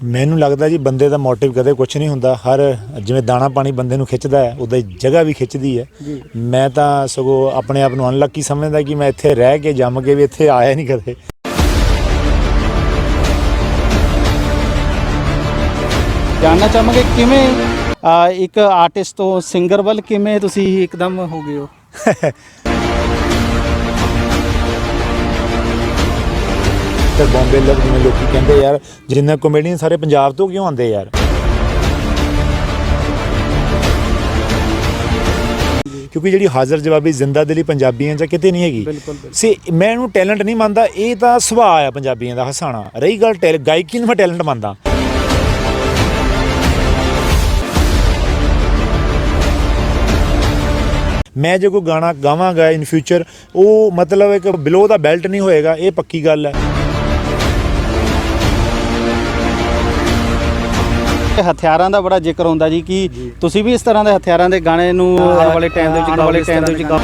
ਮੈਨੂੰ ਲੱਗਦਾ ਜੀ ਬੰਦੇ ਦਾ ਮੋਟਿਵ ਕਦੇ ਕੁਝ ਨਹੀਂ ਹੁੰਦਾ। ਹਰ ਜਿਵੇਂ ਦਾਣਾ ਪਾਣੀ ਬੰਦੇ ਨੂੰ ਖਿੱਚਦਾ ਹੈ ਉਦਾਂ ਹੀ ਜਗ੍ਹਾ ਵੀ ਖਿੱਚਦੀ ਹੈ। ਮੈਂ ਤਾਂ ਸਗੋਂ ਆਪਣੇ ਆਪ ਨੂੰ ਅਨਲੱਕੀ ਸਮਝਦਾ ਕਿ ਮੈਂ ਇੱਥੇ ਰਹਿ ਕੇ ਜੰਮ ਕੇ ਵੀ ਇੱਥੇ ਆਇਆ ਨਹੀਂ ਕਦੇ। ਜਾਣਨਾ ਚਾਹਾਂਗੇ ਕਿਵੇਂ ਇੱਕ ਆਰਟਿਸਟ ਤੋਂ ਸਿੰਗਰ ਵੱਲ ਕਿਵੇਂ ਤੁਸੀਂ ਇੱਕਦਮ ਹੋ ਗਏ ਹੋ? ਤੇ ਬੰਬੇ ਲੋਕ ਜਿਵੇਂ ਲੋਕੀ ਕਹਿੰਦੇ ਯਾਰ ਜਿੰਨੇ ਕਮੇਡੀਅਨ ਸਾਰੇ ਪੰਜਾਬ ਤੋਂ ਕਿਉਂ ਆਉਂਦੇ ਯਾਰ? ਕਿਉਂਕਿ ਜਿਹੜੀ ਹਾਜ਼ਰ ਜਵਾਬੀ ਜ਼ਿੰਦਾ ਦਿਲੀ ਪੰਜਾਬੀਆਂ 'ਚ ਕਿਤੇ ਨਹੀਂ ਹੈਗੀ। ਸੀ ਮੈਂ ਇਹਨੂੰ ਟੈਲੈਂਟ ਨਹੀਂ ਮੰਨਦਾ ਇਹ ਤਾਂ ਸੁਭਾਅ ਆ ਪੰਜਾਬੀਆਂ ਦਾ ਹਸਾਣਾ। ਰਹੀ ਗੱਲ ਟੈਲ ਗਾਇਕੀ ਨੂੰ ਮੈਂ ਟੈਲੈਂਟ ਮੰਨਦਾ। ਮੈਂ ਜੇ ਕੋਈ ਗਾਣਾ ਗਾਵਾਂਗਾ ਇਨ ਫਿਊਚਰ ਉਹ ਮਤਲਬ ਇੱਕ ਬਿਲੋ ਦਾ ਬੈਲਟ ਨਹੀਂ ਹੋਏਗਾ ਇਹ ਪੱਕੀ ਗੱਲ ਹੈ। ਹਥਿਆਰਾਂ ਦਾ ਬੜਾ ਜ਼ਿਕਰ ਹੁੰਦਾ ਜੀ ਕਿ ਤੁਸੀਂ ਵੀ ਇਸ ਤਰ੍ਹਾਂ ਦੇ ਹਥਿਆਰਾਂ ਦੇ ਗਾਣੇ ਨੂੰ ਆਉਣ ਵਾਲੇ ਟਾਈਮ ਦੇ ਵਿੱਚ ਆਉਣ ਵਾਲੇ ਟਾਈਮ ਦੇ ਵਿੱਚ ਗਾਓ।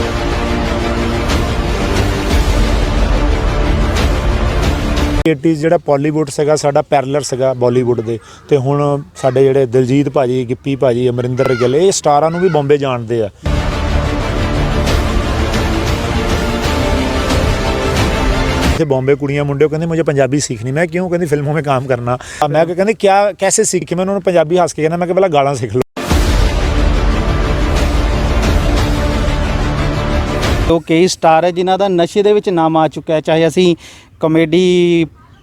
ਏਟੀਜ਼ ਜਿਹੜਾ ਬਾਲੀਵੁੱਡ ਸੀਗਾ ਸਾਡਾ ਪੈਰਲਰ ਸੀਗਾ ਬਾਲੀਵੁੱਡ ਦੇ। ਤੇ ਹੁਣ ਸਾਡੇ ਜਿਹੜੇ ਦਿਲਜੀਤ ਭਾਜੀ ਗਿੱਪੀ ਭਾਜੀ ਅਮਰਿੰਦਰ ਗਿੱਲ ਇਹ ਸਟਾਰਾਂ ਨੂੰ ਵੀ ਬੰਬੇ ਜਾਣਦੇ ਆ। ਤੇ ਬੰਬੇ ਕੁੜੀਆਂ ਮੁੰਡੇ ਉਹ ਕਹਿੰਦੇ ਮੁਝੇ ਪੰਜਾਬੀ सीखनी मैं क्यों ਕਹਿੰਦੀ ਫਿਲਮੋं में काम करना मैं ਕਹਿੰਦੇ क्या कैसे सीख के मैं उन्होंने पंजाबी हंस के कहना मैं कि पहला गाना सीख लो ਜੋ ਕਈ ਸਟਾਰ ਹੈ ਜਿਨ੍ਹਾਂ ਦਾ ਨਸ਼ੇ ਦੇ ਵਿੱਚ ਨਾਮ ਆ ਚੁੱਕਾ ਹੈ ਚਾਹੇ ਅਸੀਂ ਕਮੇਡੀ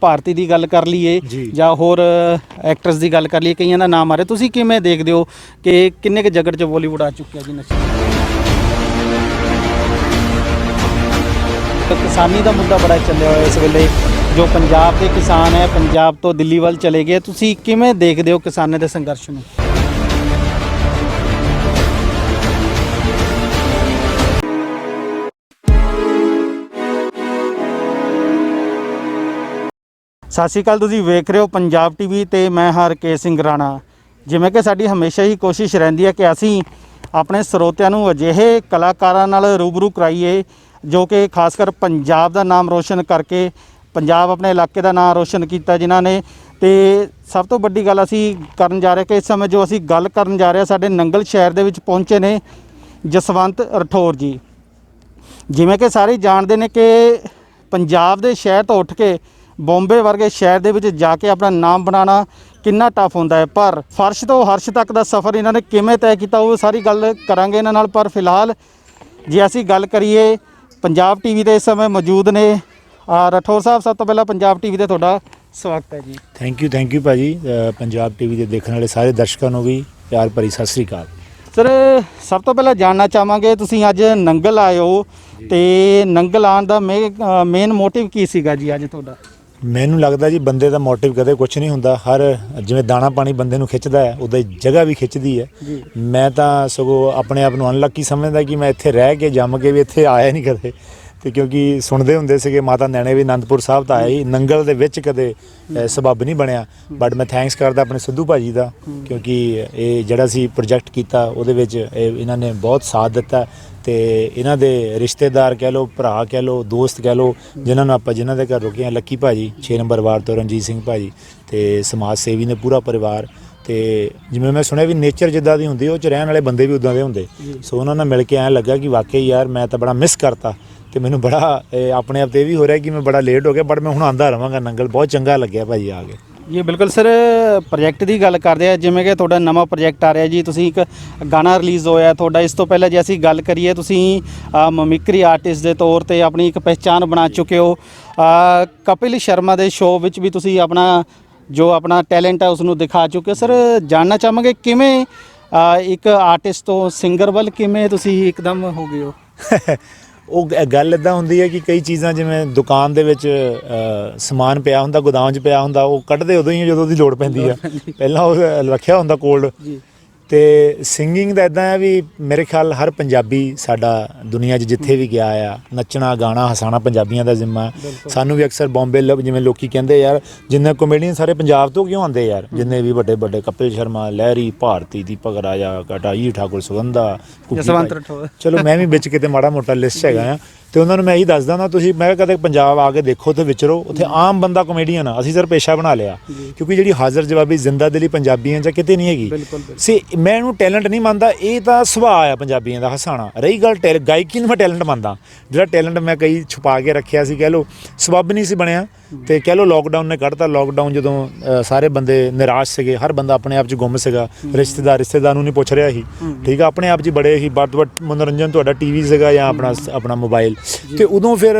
ਭਾਰਤੀ ਦੀ ਗੱਲ ਕਰ ਲਈਏ ਜੀ। ਜਾਂ ਹੋਰ ਐਕਟਰਸ ਦੀ ਗੱਲ ਕਰ ਲਈਏ ਕਈਆਂ ਦਾ ਨਾਮ ਆ ਰਿਹਾ ਤੁਸੀਂ ਕਿਵੇਂ ਦੇਖਦੇ ਹੋ ਕਿ ਕਿੰਨੇ ਕੁ ਜਗਤ 'ਚ ਬਾਲੀਵੁੱਡ ਆ ਚੁੱਕਿਆ ਜੀ ਨਸ਼ੇ ਕਿਸਾਨੀ ਦਾ ਮੁੱਦਾ ਬੜਾ ਚੱਲਿਆ ਹੋਇਆ ਇਸ ਵੇਲੇ, ਜੋ ਪੰਜਾਬ ਦੇ ਕਿਸਾਨ ਹੈ, ਪੰਜਾਬ ਤੋਂ ਦਿੱਲੀ ਵੱਲ ਚਲੇ ਗਏ। ਤੁਸੀਂ ਕਿਵੇਂ ਦੇਖਦੇ ਹੋ ਕਿਸਾਨਾਂ ਦੇ ਸੰਘਰਸ਼ ਨੂੰ? ਸਤਿ ਸ਼੍ਰੀ ਅਕਾਲ, ਤੁਸੀਂ ਵੇਖ ਰਹੇ ਹੋ ਪੰਜਾਬ ਟੀਵੀ ਤੇ ਮੈਂ ਹਰਕੇ ਸਿੰਘ ਰਾਣਾ। ਜਿਵੇਂ ਕਿ ਸਾਡੀ ਹਮੇਸ਼ਾ ਹੀ ਕੋਸ਼ਿਸ਼ ਰਹਿੰਦੀ ਹੈ ਕਿ ਅਸੀਂ ਆਪਣੇ ਸਰੋਤਿਆਂ ਨੂੰ ਅਜਿਹੇ ਕਲਾਕਾਰਾਂ ਨਾਲ ਰੂਬਰੂ ਕਰਾਈਏ ਜੋ ਕਿ ਖਾਸ ਕਰ ਪੰਜਾਬ ਦਾ ਨਾਮ ਰੋਸ਼ਨ ਕਰਕੇ ਪੰਜਾਬ ਆਪਣੇ ਇਲਾਕੇ ਦਾ ਨਾਮ ਰੋਸ਼ਨ ਕੀਤਾ ਜਿਨ੍ਹਾਂ ਨੇ। ਤੇ ਸਭ ਤੋਂ ਵੱਡੀ ਗੱਲ ਅਸੀਂ ਕਰਨ ਜਾ ਰਹੇ ਕਿ ਇਸ ਸਮੇਂ ਜੋ ਅਸੀਂ ਗੱਲ ਕਰਨ ਜਾ ਰਹੇ ਹਾਂ, ਸਾਡੇ ਨੰਗਲ ਸ਼ਹਿਰ ਦੇ ਵਿੱਚ ਪਹੁੰਚੇ ਨੇ ਜਸਵੰਤ ਰਠੌਰ ਜੀ। ਜਿਵੇਂ ਕਿ ਸਾਰੇ ਜਾਣਦੇ ਨੇ ਕਿ ਪੰਜਾਬ ਦੇ ਸ਼ਹਿਰ ਤੋਂ ਉੱਠ ਕੇ ਬੰਬੇ ਵਰਗੇ ਸ਼ਹਿਰ ਦੇ ਵਿੱਚ ਜਾ ਕੇ ਆਪਣਾ ਨਾਮ ਬਣਾਉਣਾ ਕਿੰਨਾ ਟਫ ਹੁੰਦਾ ਹੈ। ਪਰ ਫਰਸ਼ ਤੋਂ ਹਰਸ਼ ਤੱਕ ਦਾ ਸਫ਼ਰ ਇਹਨਾਂ ਨੇ ਕਿਵੇਂ ਤੈਅ ਕੀਤਾ ਉਹ ਸਾਰੀ ਗੱਲ ਕਰਾਂਗੇ ਇਹਨਾਂ ਨਾਲ। ਪਰ ਫਿਲਹਾਲ ਜੇ ਅਸੀਂ ਗੱਲ ਕਰੀਏ ਪੰਜਾਬ ਟੀਵੀ ਤੇ ਇਸ ਸਮੇਂ ਮੌਜੂਦ ਨੇ। ਆ ਰਠੌਰ ਸਾਹਿਬ ਸਭ ਤੋਂ ਪਹਿਲਾਂ ਪੰਜਾਬ ਟੀਵੀ ਤੇ ਤੁਹਾਡਾ ਸਵਾਗਤ ਹੈ ਜੀ। ਥੈਂਕ ਯੂ ਥੈਂਕ ਯੂ ਭਾਜੀ। ਪੰਜਾਬ ਟੀਵੀ ਦੇ ਦੇਖਣ ਵਾਲੇ ਸਾਰੇ ਦਰਸ਼ਕਾਂ ਨੂੰ ਵੀ ਪਿਆਰ ਭਰੀ ਸਤਿ ਸ੍ਰੀ ਅਕਾਲ। ਸਰ ਸਭ ਤੋਂ ਪਹਿਲਾਂ ਜਾਣਨਾ ਚਾਹਾਂਗੇ ਤੁਸੀਂ ਅੱਜ ਨੰਗਲ ਆਏ ਹੋ ਤੇ ਨੰਗਲ ਆਉਣ ਦਾ ਮੇਨ ਮੋਟਿਵ ਕੀ ਸੀਗਾ ਜੀ ਅੱਜ ਤੁਹਾਡਾ? ਮੈਨੂੰ ਲੱਗਦਾ ਜੀ ਬੰਦੇ ਦਾ ਮੋਟਿਵ ਕਦੇ ਕੁਝ ਨਹੀਂ ਹੁੰਦਾ। ਹਰ ਜਿਵੇਂ ਦਾਣਾ ਪਾਣੀ ਬੰਦੇ ਨੂੰ ਖਿੱਚਦਾ ਹੈ ਹੀ ਜਗ੍ਹਾ ਵੀ ਖਿੱਚਦੀ ਹੈ। ਮੈਂ ਤਾਂ ਸਗੋਂ ਆਪਣੇ ਆਪ ਨੂੰ ਅਨਲੱਕੀ ਸਮਝਦਾ ਕਿ ਮੈਂ ਇੱਥੇ ਰਹਿ ਕੇ ਜੰਮ ਕੇ ਵੀ ਇੱਥੇ ਆਇਆ ਨਹੀਂ ਕਦੇ। ਤੇ ਕਿਉਂਕਿ ਸੁਣਦੇ ਹੁੰਦੇ ਸੀਗੇ ਮਾਤਾ ਨੈਣੇ ਵੀ ਅਨੰਦਪੁਰ ਸਾਹਿਬ ਤਾਂ ਆਈ ਨੰਗਲ ਦੇ ਵਿੱਚ ਕਦੇ ਸਬੱਬ ਨਹੀਂ ਬਣਿਆ। ਬਟ ਮੈਂ ਥੈਂਕਸ ਕਰਦਾ ਆਪਣੇ ਸਿੱਧੂ ਭਾਜੀ ਦਾ ਕਿਉਂਕਿ ਇਹ ਜਿਹੜਾ ਸੀ ਪ੍ਰੋਜੈਕਟ ਕੀਤਾ ਉਹਦੇ ਵਿੱਚ ਇਹ ਇਹਨਾਂ ਨੇ ਬਹੁਤ ਸਾਥ ਦਿੱਤਾ। ਤੇ ਇਹਨਾਂ ਦੇ ਰਿਸ਼ਤੇਦਾਰ ਕਹਿ ਲਓ ਭਰਾ ਕਹਿ ਲਓ ਦੋਸਤ ਕਹਿ ਲਓ ਜਿਨ੍ਹਾਂ ਨੂੰ ਆਪਾਂ ਜਿਨ੍ਹਾਂ ਦੇ ਘਰ ਰੁਕੇ ਹਾਂ ਲੱਕੀ ਭਾਜੀ 6 ਨੰਬਰ ਵਾਰਡ ਤੋਂ ਰਣਜੀਤ ਸਿੰਘ ਭਾਜੀ ਤੇ ਸਮਾਜ ਸੇਵੀ ਨੇ ਪੂਰਾ ਪਰਿਵਾਰ ਤੇ ਜਿਵੇਂ ਮੈਂ ਸੁਣਿਆ ਵੀ ਨੇਚਰ ਜਿੱਦਾਂ ਦੀ ਹੁੰਦੀ ਉਹ ਚ ਰਹਿਣ ਵਾਲੇ ਬੰਦੇ ਵੀ ਉਦਾਂ ਦੇ ਹੁੰਦੇ। ਸੋ ਉਹਨਾਂ ਨਾਲ ਮਿਲ ਕੇ ਐਂ ਲੱਗਾ ਕਿ ਵਾਕਈ ਯਾਰ ਮੈਂ ਤਾਂ ਬੜਾ ਮਿਸ ਕਰਤਾ ਤੇ ਮੈਨੂੰ ਬੜਾ ਆਪਣੇ ਆਪ ਤੇ ਵੀ ਹੋ ਰਿਹਾ ਕਿ ਮੈਂ ਬੜਾ ਲੇਟ ਹੋ ਗਿਆ ਬਟ ਮੈਂ ਹੁਣ ਆਂਦਾ ਰਵਾਂਗਾ ਨੰਗਲ ਬਹੁਤ ਚੰਗਾ ਲੱਗਿਆ ਭਾਜੀ ਆ ਕੇ। ਜੀ, ਬਿਲਕੁਲ ਸਰ ਪ੍ਰੋਜੈਕਟ ਦੀ ਗੱਲ ਕਰਦੇ ਆ ਜਿਵੇਂ ਕਿ ਤੁਹਾਡਾ ਨਵਾਂ ਪ੍ਰੋਜੈਕਟ ਆ ਰਿਹਾ ਜੀ, ਤੁਸੀਂ ਇੱਕ ਗਾਣਾ ਰਿਲੀਜ਼ ਹੋਇਆ ਤੁਹਾਡਾ ਇਸ ਤੋਂ ਪਹਿਲਾਂ ਜੇ ਅਸੀਂ ਗੱਲ ਕਰੀਏ, ਤੁਸੀਂ ਮਮਿਕਰੀ ਆਰਟਿਸਟ ਦੇ ਤੌਰ ਤੇ ਆਪਣੀ ਇੱਕ ਪਹਿਚਾਨ ਬਣਾ ਚੁੱਕੇ ਹੋ। ਕਪਿਲ ਸ਼ਰਮਾ ਦੇ ਸ਼ੋਅ ਵਿੱਚ ਵੀ ਤੁਸੀਂ ਆਪਣਾ, ਜੋ ਆਪਣਾ ਟੈਲੈਂਟ ਹੈ ਉਸ ਨੂੰ ਦਿਖਾ ਚੁੱਕੇ ਹੋ। ਸਰ, ਜਾਣਨਾ ਚਾਹਾਂਗੇ ਕਿਵੇਂ ਇੱਕ ਆਰਟਿਸਟ ਤੋਂ ਸਿੰਗਰ ਵੱਲ ਕਿਵੇਂ ਤੁਸੀਂ ਇੱਕਦਮ ਹੋ ਗਏ ਹੋ? ਉਹ ਗੱਲ ਇਦਾਂ ਹੁੰਦੀ ਹੈ ਕਿ ਕਈ ਚੀਜ਼ਾਂ ਜਿਵੇਂ ਦੁਕਾਨ ਦੇ ਵਿੱਚ ਸਮਾਨ ਪਿਆ ਹੁੰਦਾ ਗੋਦਾਮ 'ਚ ਪਿਆ ਹੁੰਦਾ ਉਹ ਕੱਢਦੇ ਉਦੋਂ ਹੀ ਜਦੋਂ ਉਹਦੀ ਲੋੜ ਪੈਂਦੀ ਆ। ਪਹਿਲਾਂ ਉਹ ਰੱਖਿਆ ਹੁੰਦਾ ਕੋਲਡ ਜੀ। ਤੇ ਸਿੰਗਿੰਗ ਦਾ ਇਦਾਂ ਹੈ ਵੀ ਮੇਰੇ ਖਿਆਲ ਹਰ ਪੰਜਾਬੀ ਸਾਡਾ ਦੁਨੀਆ 'ਚ ਜਿੱਥੇ ਵੀ ਗਿਆ ਆ ਨੱਚਣਾ ਗਾਣਾ ਹਸਾਣਾ ਪੰਜਾਬੀਆਂ ਦਾ ਜ਼ਿੰਮਾ। ਸਾਨੂੰ ਵੀ ਅਕਸਰ ਬੰਬੇ ਲਵ ਜਿਵੇਂ ਲੋਕੀ ਕਹਿੰਦੇ ਯਾਰ ਜਿੰਨੇ ਕਮੇਡੀਅਨ ਸਾਰੇ ਪੰਜਾਬ ਤੋਂ ਕਿਉਂ ਆਉਂਦੇ ਯਾਰ? ਜਿੰਨੇ ਵੀ ਵੱਡੇ ਵੱਡੇ ਕਪਿਲ ਸ਼ਰਮਾ ਲਹਿਰੀ ਭਾਰਤੀ ਦੀਪਕ ਰਾਜਾ ਕਟਾਈ ਠਾਕੁਰ ਸੁਗੰਧਾ ਜਸਵੰਤ ਚਲੋ ਮੈਂ ਵੀ ਵਿੱਚ ਕਿਤੇ ਮਾੜਾ ਮੋਟਾ ਲਿਸਟ ਹੈਗਾ ਆ। ਤੇ ਉਹਨਾਂ ਨੂੰ ਮੈਂ ਇਹੀ ਦੱਸਦਾ ਨਾ ਤੁਸੀਂ ਮੈਂ ਕਦੇ ਪੰਜਾਬ ਆ ਕੇ ਦੇਖੋ ਉੱਥੇ ਵਿਚਰੋ ਉੱਥੇ ਆਮ ਬੰਦਾ ਕਮੇਡੀਅਨ ਆ ਅਸੀਂ ਸਰ ਪੇਸ਼ਾ ਬਣਾ ਲਿਆ। ਕਿਉਂਕਿ ਜਿਹੜੀ ਹਾਜ਼ਰ ਜਵਾਬੀ ਜ਼ਿੰਦਾ ਦਿਲੀ ਪੰਜਾਬੀਆਂ ਚ ਕਿਤੇ ਨਹੀਂ ਹੈਗੀ। ਸੇ ਮੈਂ ਇਹਨੂੰ ਟੈਲੈਂਟ ਨਹੀਂ ਮੰਨਦਾ ਇਹ ਤਾਂ ਸੁਭਾਅ ਆ ਪੰਜਾਬੀਆਂ ਦਾ ਹਸਾਣਾ। ਰਹੀ ਗੱਲ ਗਾਇਕੀ ਨੂੰ ਮੈਂ ਟੈਲੈਂਟ ਮੰਨਦਾ। ਜਿਹੜਾ ਟੈਲੈਂਟ ਮੈਂ ਕਈ ਛੁਪਾ ਕੇ ਰੱਖਿਆ ਸੀ ਕਹਿ ਲਓ ਸਬੱਬ ਨਹੀਂ ਸੀ ਬਣਿਆ। ਤੇ ਕਹਿ ਲਓ ਲੋਕਡਾਊਨ ਨੇ ਕੱਢਤਾ। ਲੋਕਡਾਊਨ ਜਦੋਂ ਸਾਰੇ ਬੰਦੇ ਨਿਰਾਸ਼ ਸੀਗੇ ਹਰ ਬੰਦਾ ਆਪਣੇ ਆਪ 'ਚ ਗੁੰਮ ਸੀਗਾ। ਰਿਸ਼ਤੇਦਾਰ ਰਿਸ਼ਤੇਦਾਰ ਨੂੰ ਨਹੀਂ ਪੁੱਛ ਰਿਹਾ ਸੀ। ਠੀਕ ਆ ਆਪਣੇ ਆਪ 'ਚ ਬੜੇ ਹੀ ਵੱਧ ਵੱਧ ਮਨੋਰੰਜਨ ਤੁਹਾਡਾ ਟੀਵੀ ਸੀਗਾ ਜਾਂ ਆਪਣਾ ਆਪਣਾ ਮੋਬਾਈਲ ਤੇ ਉਦੋਂ ਫਿਰ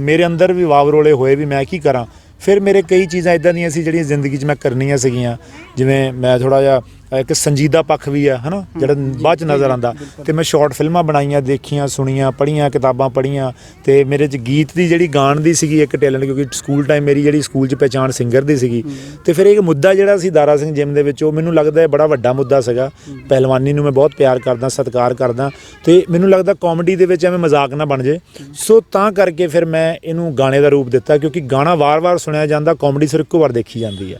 ਮੇਰੇ ਅੰਦਰ ਵੀ ਵਾਵਰੋਲੇ ਹੋਏ ਵੀ ਮੈਂ ਕੀ ਕਰਾਂ। ਫਿਰ ਮੇਰੇ ਕਈ ਚੀਜ਼ਾਂ ਇਦਾਂ ਦੀਆਂ ਸੀ ਜਿਹੜੀਆਂ ਜ਼ਿੰਦਗੀ 'ਚ ਮੈਂ ਕਰਨੀਆਂ ਸੀਗੀਆਂ। ਜਿਵੇਂ ਮੈਂ ਥੋੜਾ ਜਿਹਾ ਇੱਕ ਸੰਜੀਦਾ ਪੱਖ ਵੀ ਆ ਹਨਾ? ਜਿਹੜਾ ਬਾਅਦ 'ਚ ਨਜ਼ਰ ਆਉਂਦਾ। ਤੇ ਮੈਂ ਸ਼ਾਰਟ ਫਿਲਮਾਂ ਬਣਾਈਆਂ ਦੇਖੀਆਂ ਸੁਣੀਆਂ ਪੜ੍ਹੀਆਂ ਕਿਤਾਬਾਂ ਪੜ੍ਹੀਆਂ। ਤੇ ਮੇਰੇ 'ਚ ਗੀਤ ਦੀ ਜਿਹੜੀ ਗਾਣ ਦੀ ਸੀਗੀ ਇੱਕ ਟੈਲੈਂਟ ਕਿਉਂਕਿ ਸਕੂਲ ਟਾਈਮ ਮੇਰੀ ਜਿਹੜੀ ਸਕੂਲ 'ਚ ਪਹਿਚਾਣ ਸਿੰਗਰ ਦੀ ਸੀਗੀ। ਤੇ ਫਿਰ ਇੱਕ ਮੁੱਦਾ ਜਿਹੜਾ ਸੀ ਦਾਰਾ ਸਿੰਘ ਜਿਮ ਦੇ ਵਿੱਚ ਉਹ ਮੈਨੂੰ ਲੱਗਦਾ ਹੈ ਬੜਾ ਵੱਡਾ ਮੁੱਦਾ ਸੀਗਾ। ਪਹਿਲਵਾਨੀ ਨੂੰ ਮੈਂ ਬਹੁਤ ਪਿਆਰ ਕਰਦਾ ਸਤਿਕਾਰ ਕਰਦਾ। ਤੇ ਮੈਨੂੰ ਲੱਗਦਾ ਕਾਮੇਡੀ ਦੇ ਵਿੱਚ ਐਵੇਂ ਮਜ਼ਾਕ ਨਾ ਬਣ ਜੇ ਸੋ ਤਾਂ ਕਰਕੇ ਫਿਰ ਮੈਂ ਇਹਨੂੰ ਗਾਣੇ ਦਾ ਰੂਪ ਦਿੱਤਾ ਕਿਉਂਕਿ ਗਾਣਾ ਵਾਰ-ਵਾਰ ਸੁਣਿਆ ਜਾਂਦਾ ਕਾਮੇਡੀ ਸਿਰਫ ਇੱਕੋ ਵਾਰ ਦੇਖੀ ਜਾਂਦੀ ਹੈ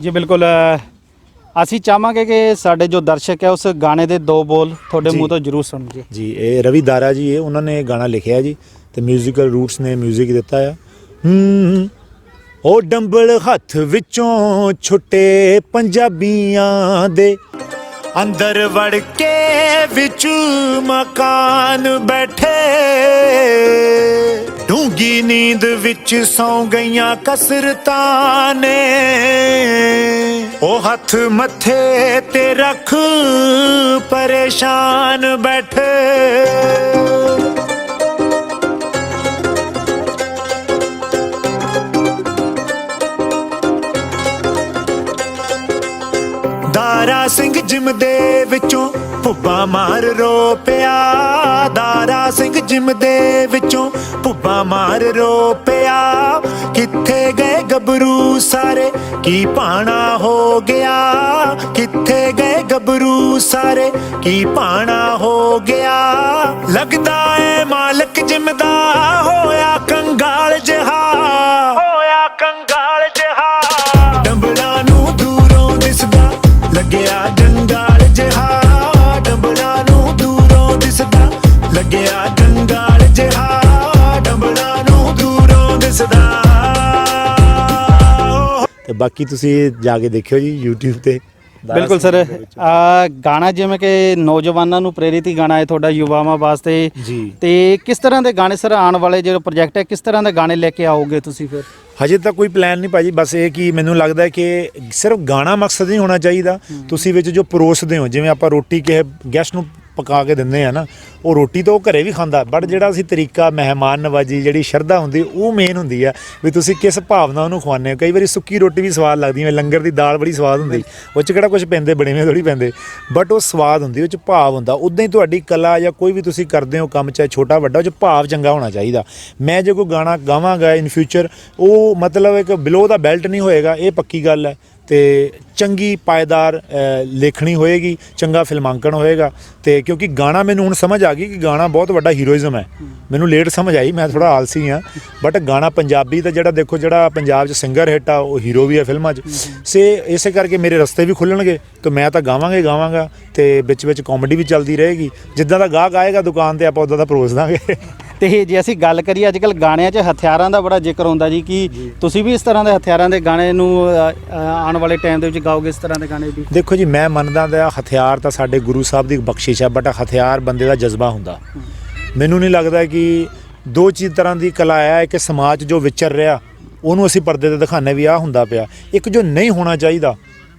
ਜੀ ਬਿਲਕੁਲ ਅਸੀਂ ਚਾਹਾਂਗੇ ਕਿ ਸਾਡੇ ਜੋ ਦਰਸ਼ਕ ਹੈ ਉਸ ਗਾਣੇ ਦੇ ਦੋ ਬੋਲ ਤੁਹਾਡੇ ਜੀ। ਮੂੰਹ ਤੋਂ ਜ਼ਰੂਰ ਸੁਣੀਏ ਜੀ ਇਹ ਰਵੀ ਦਾਰਾ ਜੀ ਇਹ ਉਹਨਾਂ ਨੇ ਗਾਣਾ ਲਿਖਿਆ ਜੀ ਤੇ ਮਿਊਜ਼ੀਕਲ ਰੂਟਸ ਨੇ ਮਿਊਜ਼ਿਕ ਦਿੱਤਾ ਆ। ਹੂੰ ਉਹ ਡੰਬਲ ਹੱਥ ਵਿੱਚੋਂ ਛੁੱਟੇ ਪੰਜਾਬੀਆਂ ਦੇ ਅੰਦਰ ਵੜ ਕੇ ਵਿੱਚ ਮਕਾਨ ਬੈਠੇ। ਡੂੰਗੀ ਨੀਂਦ ਵਿੱਚ ਸੌ ਗਈਆਂ ਕਸਰਤਾਂ ਨੇ। ਉਹ ਹੱਥ ਮੱਥੇ ਤੇ ਰੱਖ ਪਰੇਸ਼ਾਨ ਬੈਠੇ। ਦਾਰਾ ਸਿੰਘ ਜਿਮ ਦੇ ਵਿੱਚੋਂ ਭੁੱਬਾ ਮਾਰ ਰੋ ਪਿਆ। ਦਾਰਾ ਸਿੰਘ ਜਿਮ ਦੇ ਵਿੱਚੋਂ ਭੁੱਬਾ ਮਾਰ ਰੋ ਪਿਆ ਕਿੱਥੇ ਗਏ ਗੱਭਰੂ ਸਾਰੇ? ਕੀ ਪਾਣਾ ਹੋ ਗਿਆ? ਕਿੱਥੇ ਗਏ ਗੱਭਰੂ ਸਾਰੇ? ਕੀ ਪਾਣਾ ਹੋ ਗਿਆ? ਲੱਗਦਾ ਏ ਮਾਲਕ ਜਿਮ ਹੋ ਬਾਕੀ ਤੁਸੀਂ ਜਾ ਕੇ ਦੇਖਿਓ ਜੀ YouTube ਤੇ। ਬਿਲਕੁਲ ਸਰ। ਆ ਗਾਣਾ ਜਿਵੇਂ ਕਿ ਨੌਜਵਾਨਾਂ ਨੂੰ ਪ੍ਰੇਰਿਤ ਹੀ ਗਾਣਾ ਹੈ ਤੁਹਾਡਾ ਯੁਵਾਵਾਂ ਵਾਸਤੇ। ਜੀ। ਤੇ ਕਿਸ ਤਰ੍ਹਾਂ ਦੇ ਗਾਣੇ ਸਰ ਆਉਣ ਵਾਲੇ ਜਿਹੜੇ ਪ੍ਰੋਜੈਕਟ ਹੈ ਕਿਸ ਤਰ੍ਹਾਂ ਦੇ ਗਾਣੇ ਲੈ ਕੇ ਆਓਗੇ ਤੁਸੀਂ ਫਿਰ? ਹਜੇ ਤਾਂ ਕੋਈ ਪਲਾਨ ਨਹੀਂ ਭਾਜੀ ਬਸ ਇਹ ਕਿ ਮੈਨੂੰ ਲੱਗਦਾ ਹੈ ਕਿ ਸਿਰਫ ਗਾਣਾ ਮਕਸਦ ਨਹੀਂ ਹੋਣਾ ਚਾਹੀਦਾ। ਤੁਸੀਂ ਵਿੱਚ ਜੋ ਪਰੋਸਦੇ ਹੋ ਜਿਵੇਂ ਆਪਾਂ ਰੋਟੀ ਕਿਸੇ ਗੈਸਟ ਨੂੰ ਪਕਾ ਕੇ ਦਿੰਦੇ ਆ ਨਾ ਉਹ ਰੋਟੀ ਤਾਂ ਉਹ ਘਰੇ ਵੀ ਖਾਂਦਾ ਬਟ ਜਿਹੜਾ ਅਸੀਂ ਤਰੀਕਾ ਮਹਿਮਾਨ ਨਵਾਜੀ ਜਿਹੜੀ ਸ਼ਰਧਾ ਹੁੰਦੀ ਉਹ ਮੇਨ ਹੁੰਦੀ ਆ ਵੀ ਤੁਸੀਂ ਕਿਸ ਭਾਵਨਾ ਉਹਨੂੰ ਖਵਾਉਂਦੇ ਹੋ? ਕਈ ਵਾਰੀ ਸੁੱਕੀ ਰੋਟੀ ਵੀ ਸਵਾਦ ਲੱਗਦੀ ਹੈ ਲੰਗਰ ਦੀ ਦਾਲ ਬੜੀ ਸਵਾਦ ਹੁੰਦੀ ਉਹ ਚ ਕਿਹੜਾ ਕੁਝ ਪੈਂਦੇ ਬਣੇਵੇਂ ਥੋੜੀ ਪੈਂਦੇ ਬਟ ਉਹ ਸਵਾਦ ਹੁੰਦੀ ਉਹ ਚ ਭਾਵ ਹੁੰਦਾ ਉਦਾਂ ਹੀ ਤੁਹਾਡੀ ਕਲਾ ਜਾਂ ਕੋਈ ਵੀ ਤੁਸੀਂ ਕਰਦੇ ਹੋ ਕੰਮ ਚਾਹੇ ਛੋਟਾ ਵੱਡਾ ਉਹ ਚ ਭਾਵ ਚੰਗਾ ਹੋਣਾ ਚਾਹੀਦਾ। ਮੈਂ ਜੇ ਕੋਈ ਗਾਣਾ ਗਾਵਾਂਗਾ ਇਨ ਫਿਊਚਰ ਉਹ ਮਤਲਬ ਇੱਕ ਬਿਲੋ ਦਾ ਬੈਲਟ ਨਹੀਂ ਹੋਏਗਾ ਇਹ ਪੱਕੀ ਗੱਲ ਹੈ। ਤੇ ਚੰਗੀ ਪਾਇਦਾਰ ਲੇਖਣੀ ਹੋਏਗੀ, ਚੰਗਾ ਫਿਲਮਾਂਕਣ ਹੋਏਗਾ। ਤੇ ਕਿਉਂਕਿ ਗਾਣਾ ਮੈਨੂੰ ਹੁਣ ਸਮਝ ਆ ਗਈ ਕਿ ਗਾਣਾ ਬਹੁਤ ਵੱਡਾ ਹੀਰੋਇਜ਼ਮ ਹੈ। ਮੈਨੂੰ ਲੇਟ ਸਮਝ ਆਈ, ਮੈਂ ਥੋੜਾ ਆਲਸੀ ਆ ਬਟ ਗਾਣਾ ਪੰਜਾਬੀ ਦਾ ਜਿਹੜਾ ਦੇਖੋ, ਜਿਹੜਾ ਪੰਜਾਬ 'ਚ ਸਿੰਗਰ ਹਿੱਟ ਆ, ਉਹ ਹੀਰੋ ਵੀ ਆ ਫਿਲਮਾਂ 'ਚ। ਸੇ ਇਸੇ ਕਰਕੇ ਮੇਰੇ ਰਸਤੇ ਵੀ ਖੁੱਲਣਗੇ, ਤੇ ਮੈਂ ਤਾਂ ਗਾਵਾਂਗਾ ਹੀ ਗਾਵਾਂਗਾ। ਤੇ ਵਿੱਚ ਵਿੱਚ ਕਾਮੇਡੀ ਵੀ ਚੱਲਦੀ ਰਹੇਗੀ। ਜਿੱਦਾਂ ਦਾ ਗਾਹਕ ਆਏਗਾ ਦੁਕਾਨ ਤੇ, ਆਪਾਂ ਉਦਾਂ ਦਾ ਪਰੋਸ ਦਾਂਗੇ। ਤੇ ਜੇ ਅਸੀਂ ਗੱਲ ਕਰੀਏ ਅੱਜ ਕੱਲ ਗਾਣਿਆਂ 'ਚ ਹਥਿਆਰਾਂ ਦਾ ਬੜਾ ਜ਼ਿਕਰ ਹੁੰਦਾ ਜੀ ਕਿ ਤੁਸੀਂ ਵੀ ਇਸ ਤਰ੍ਹਾਂ ਦੇ ਹਥਿਆਰਾਂ ਦੇ ਗਾਣੇ ਨੂੰ ਆਉਣ ਵਾਲੇ ਟਾਈਮ ਦੇ ਵਿੱਚ ਗਾਓਗੇ ਇਸ ਤਰ੍ਹਾਂ ਦੇ ਗਾਣੇ ਵੀ? ਦੇਖੋ ਜੀ ਮੈਂ ਮੰਨਦਾ ਦਾ ਹਥਿਆਰ ਤਾਂ ਸਾਡੇ ਗੁਰੂ ਸਾਹਿਬ ਦੀ ਬਖਸ਼ਿਸ਼ ਹੈ ਬਟ ਹਥਿਆਰ ਬੰਦੇ ਦਾ ਜਜ਼ਬਾ ਹੁੰਦਾ। ਮੈਨੂੰ ਨਹੀਂ ਲੱਗਦਾ ਕਿ ਦੋ ਚੀਜ਼ ਤਰ੍ਹਾਂ ਦੀ ਕਲਾ ਹੈ ਕਿ ਸਮਾਜ ਜੋ ਵਿਚਰ ਰਿਹਾ ਉਹਨੂੰ ਅਸੀਂ ਪਰਦੇ ਤੇ ਦਿਖਾਣੇ ਵੀ ਆ ਹੁੰਦਾ ਪਿਆ। ਇੱਕ ਜੋ ਨਹੀਂ ਹੋਣਾ ਚਾਹੀਦਾ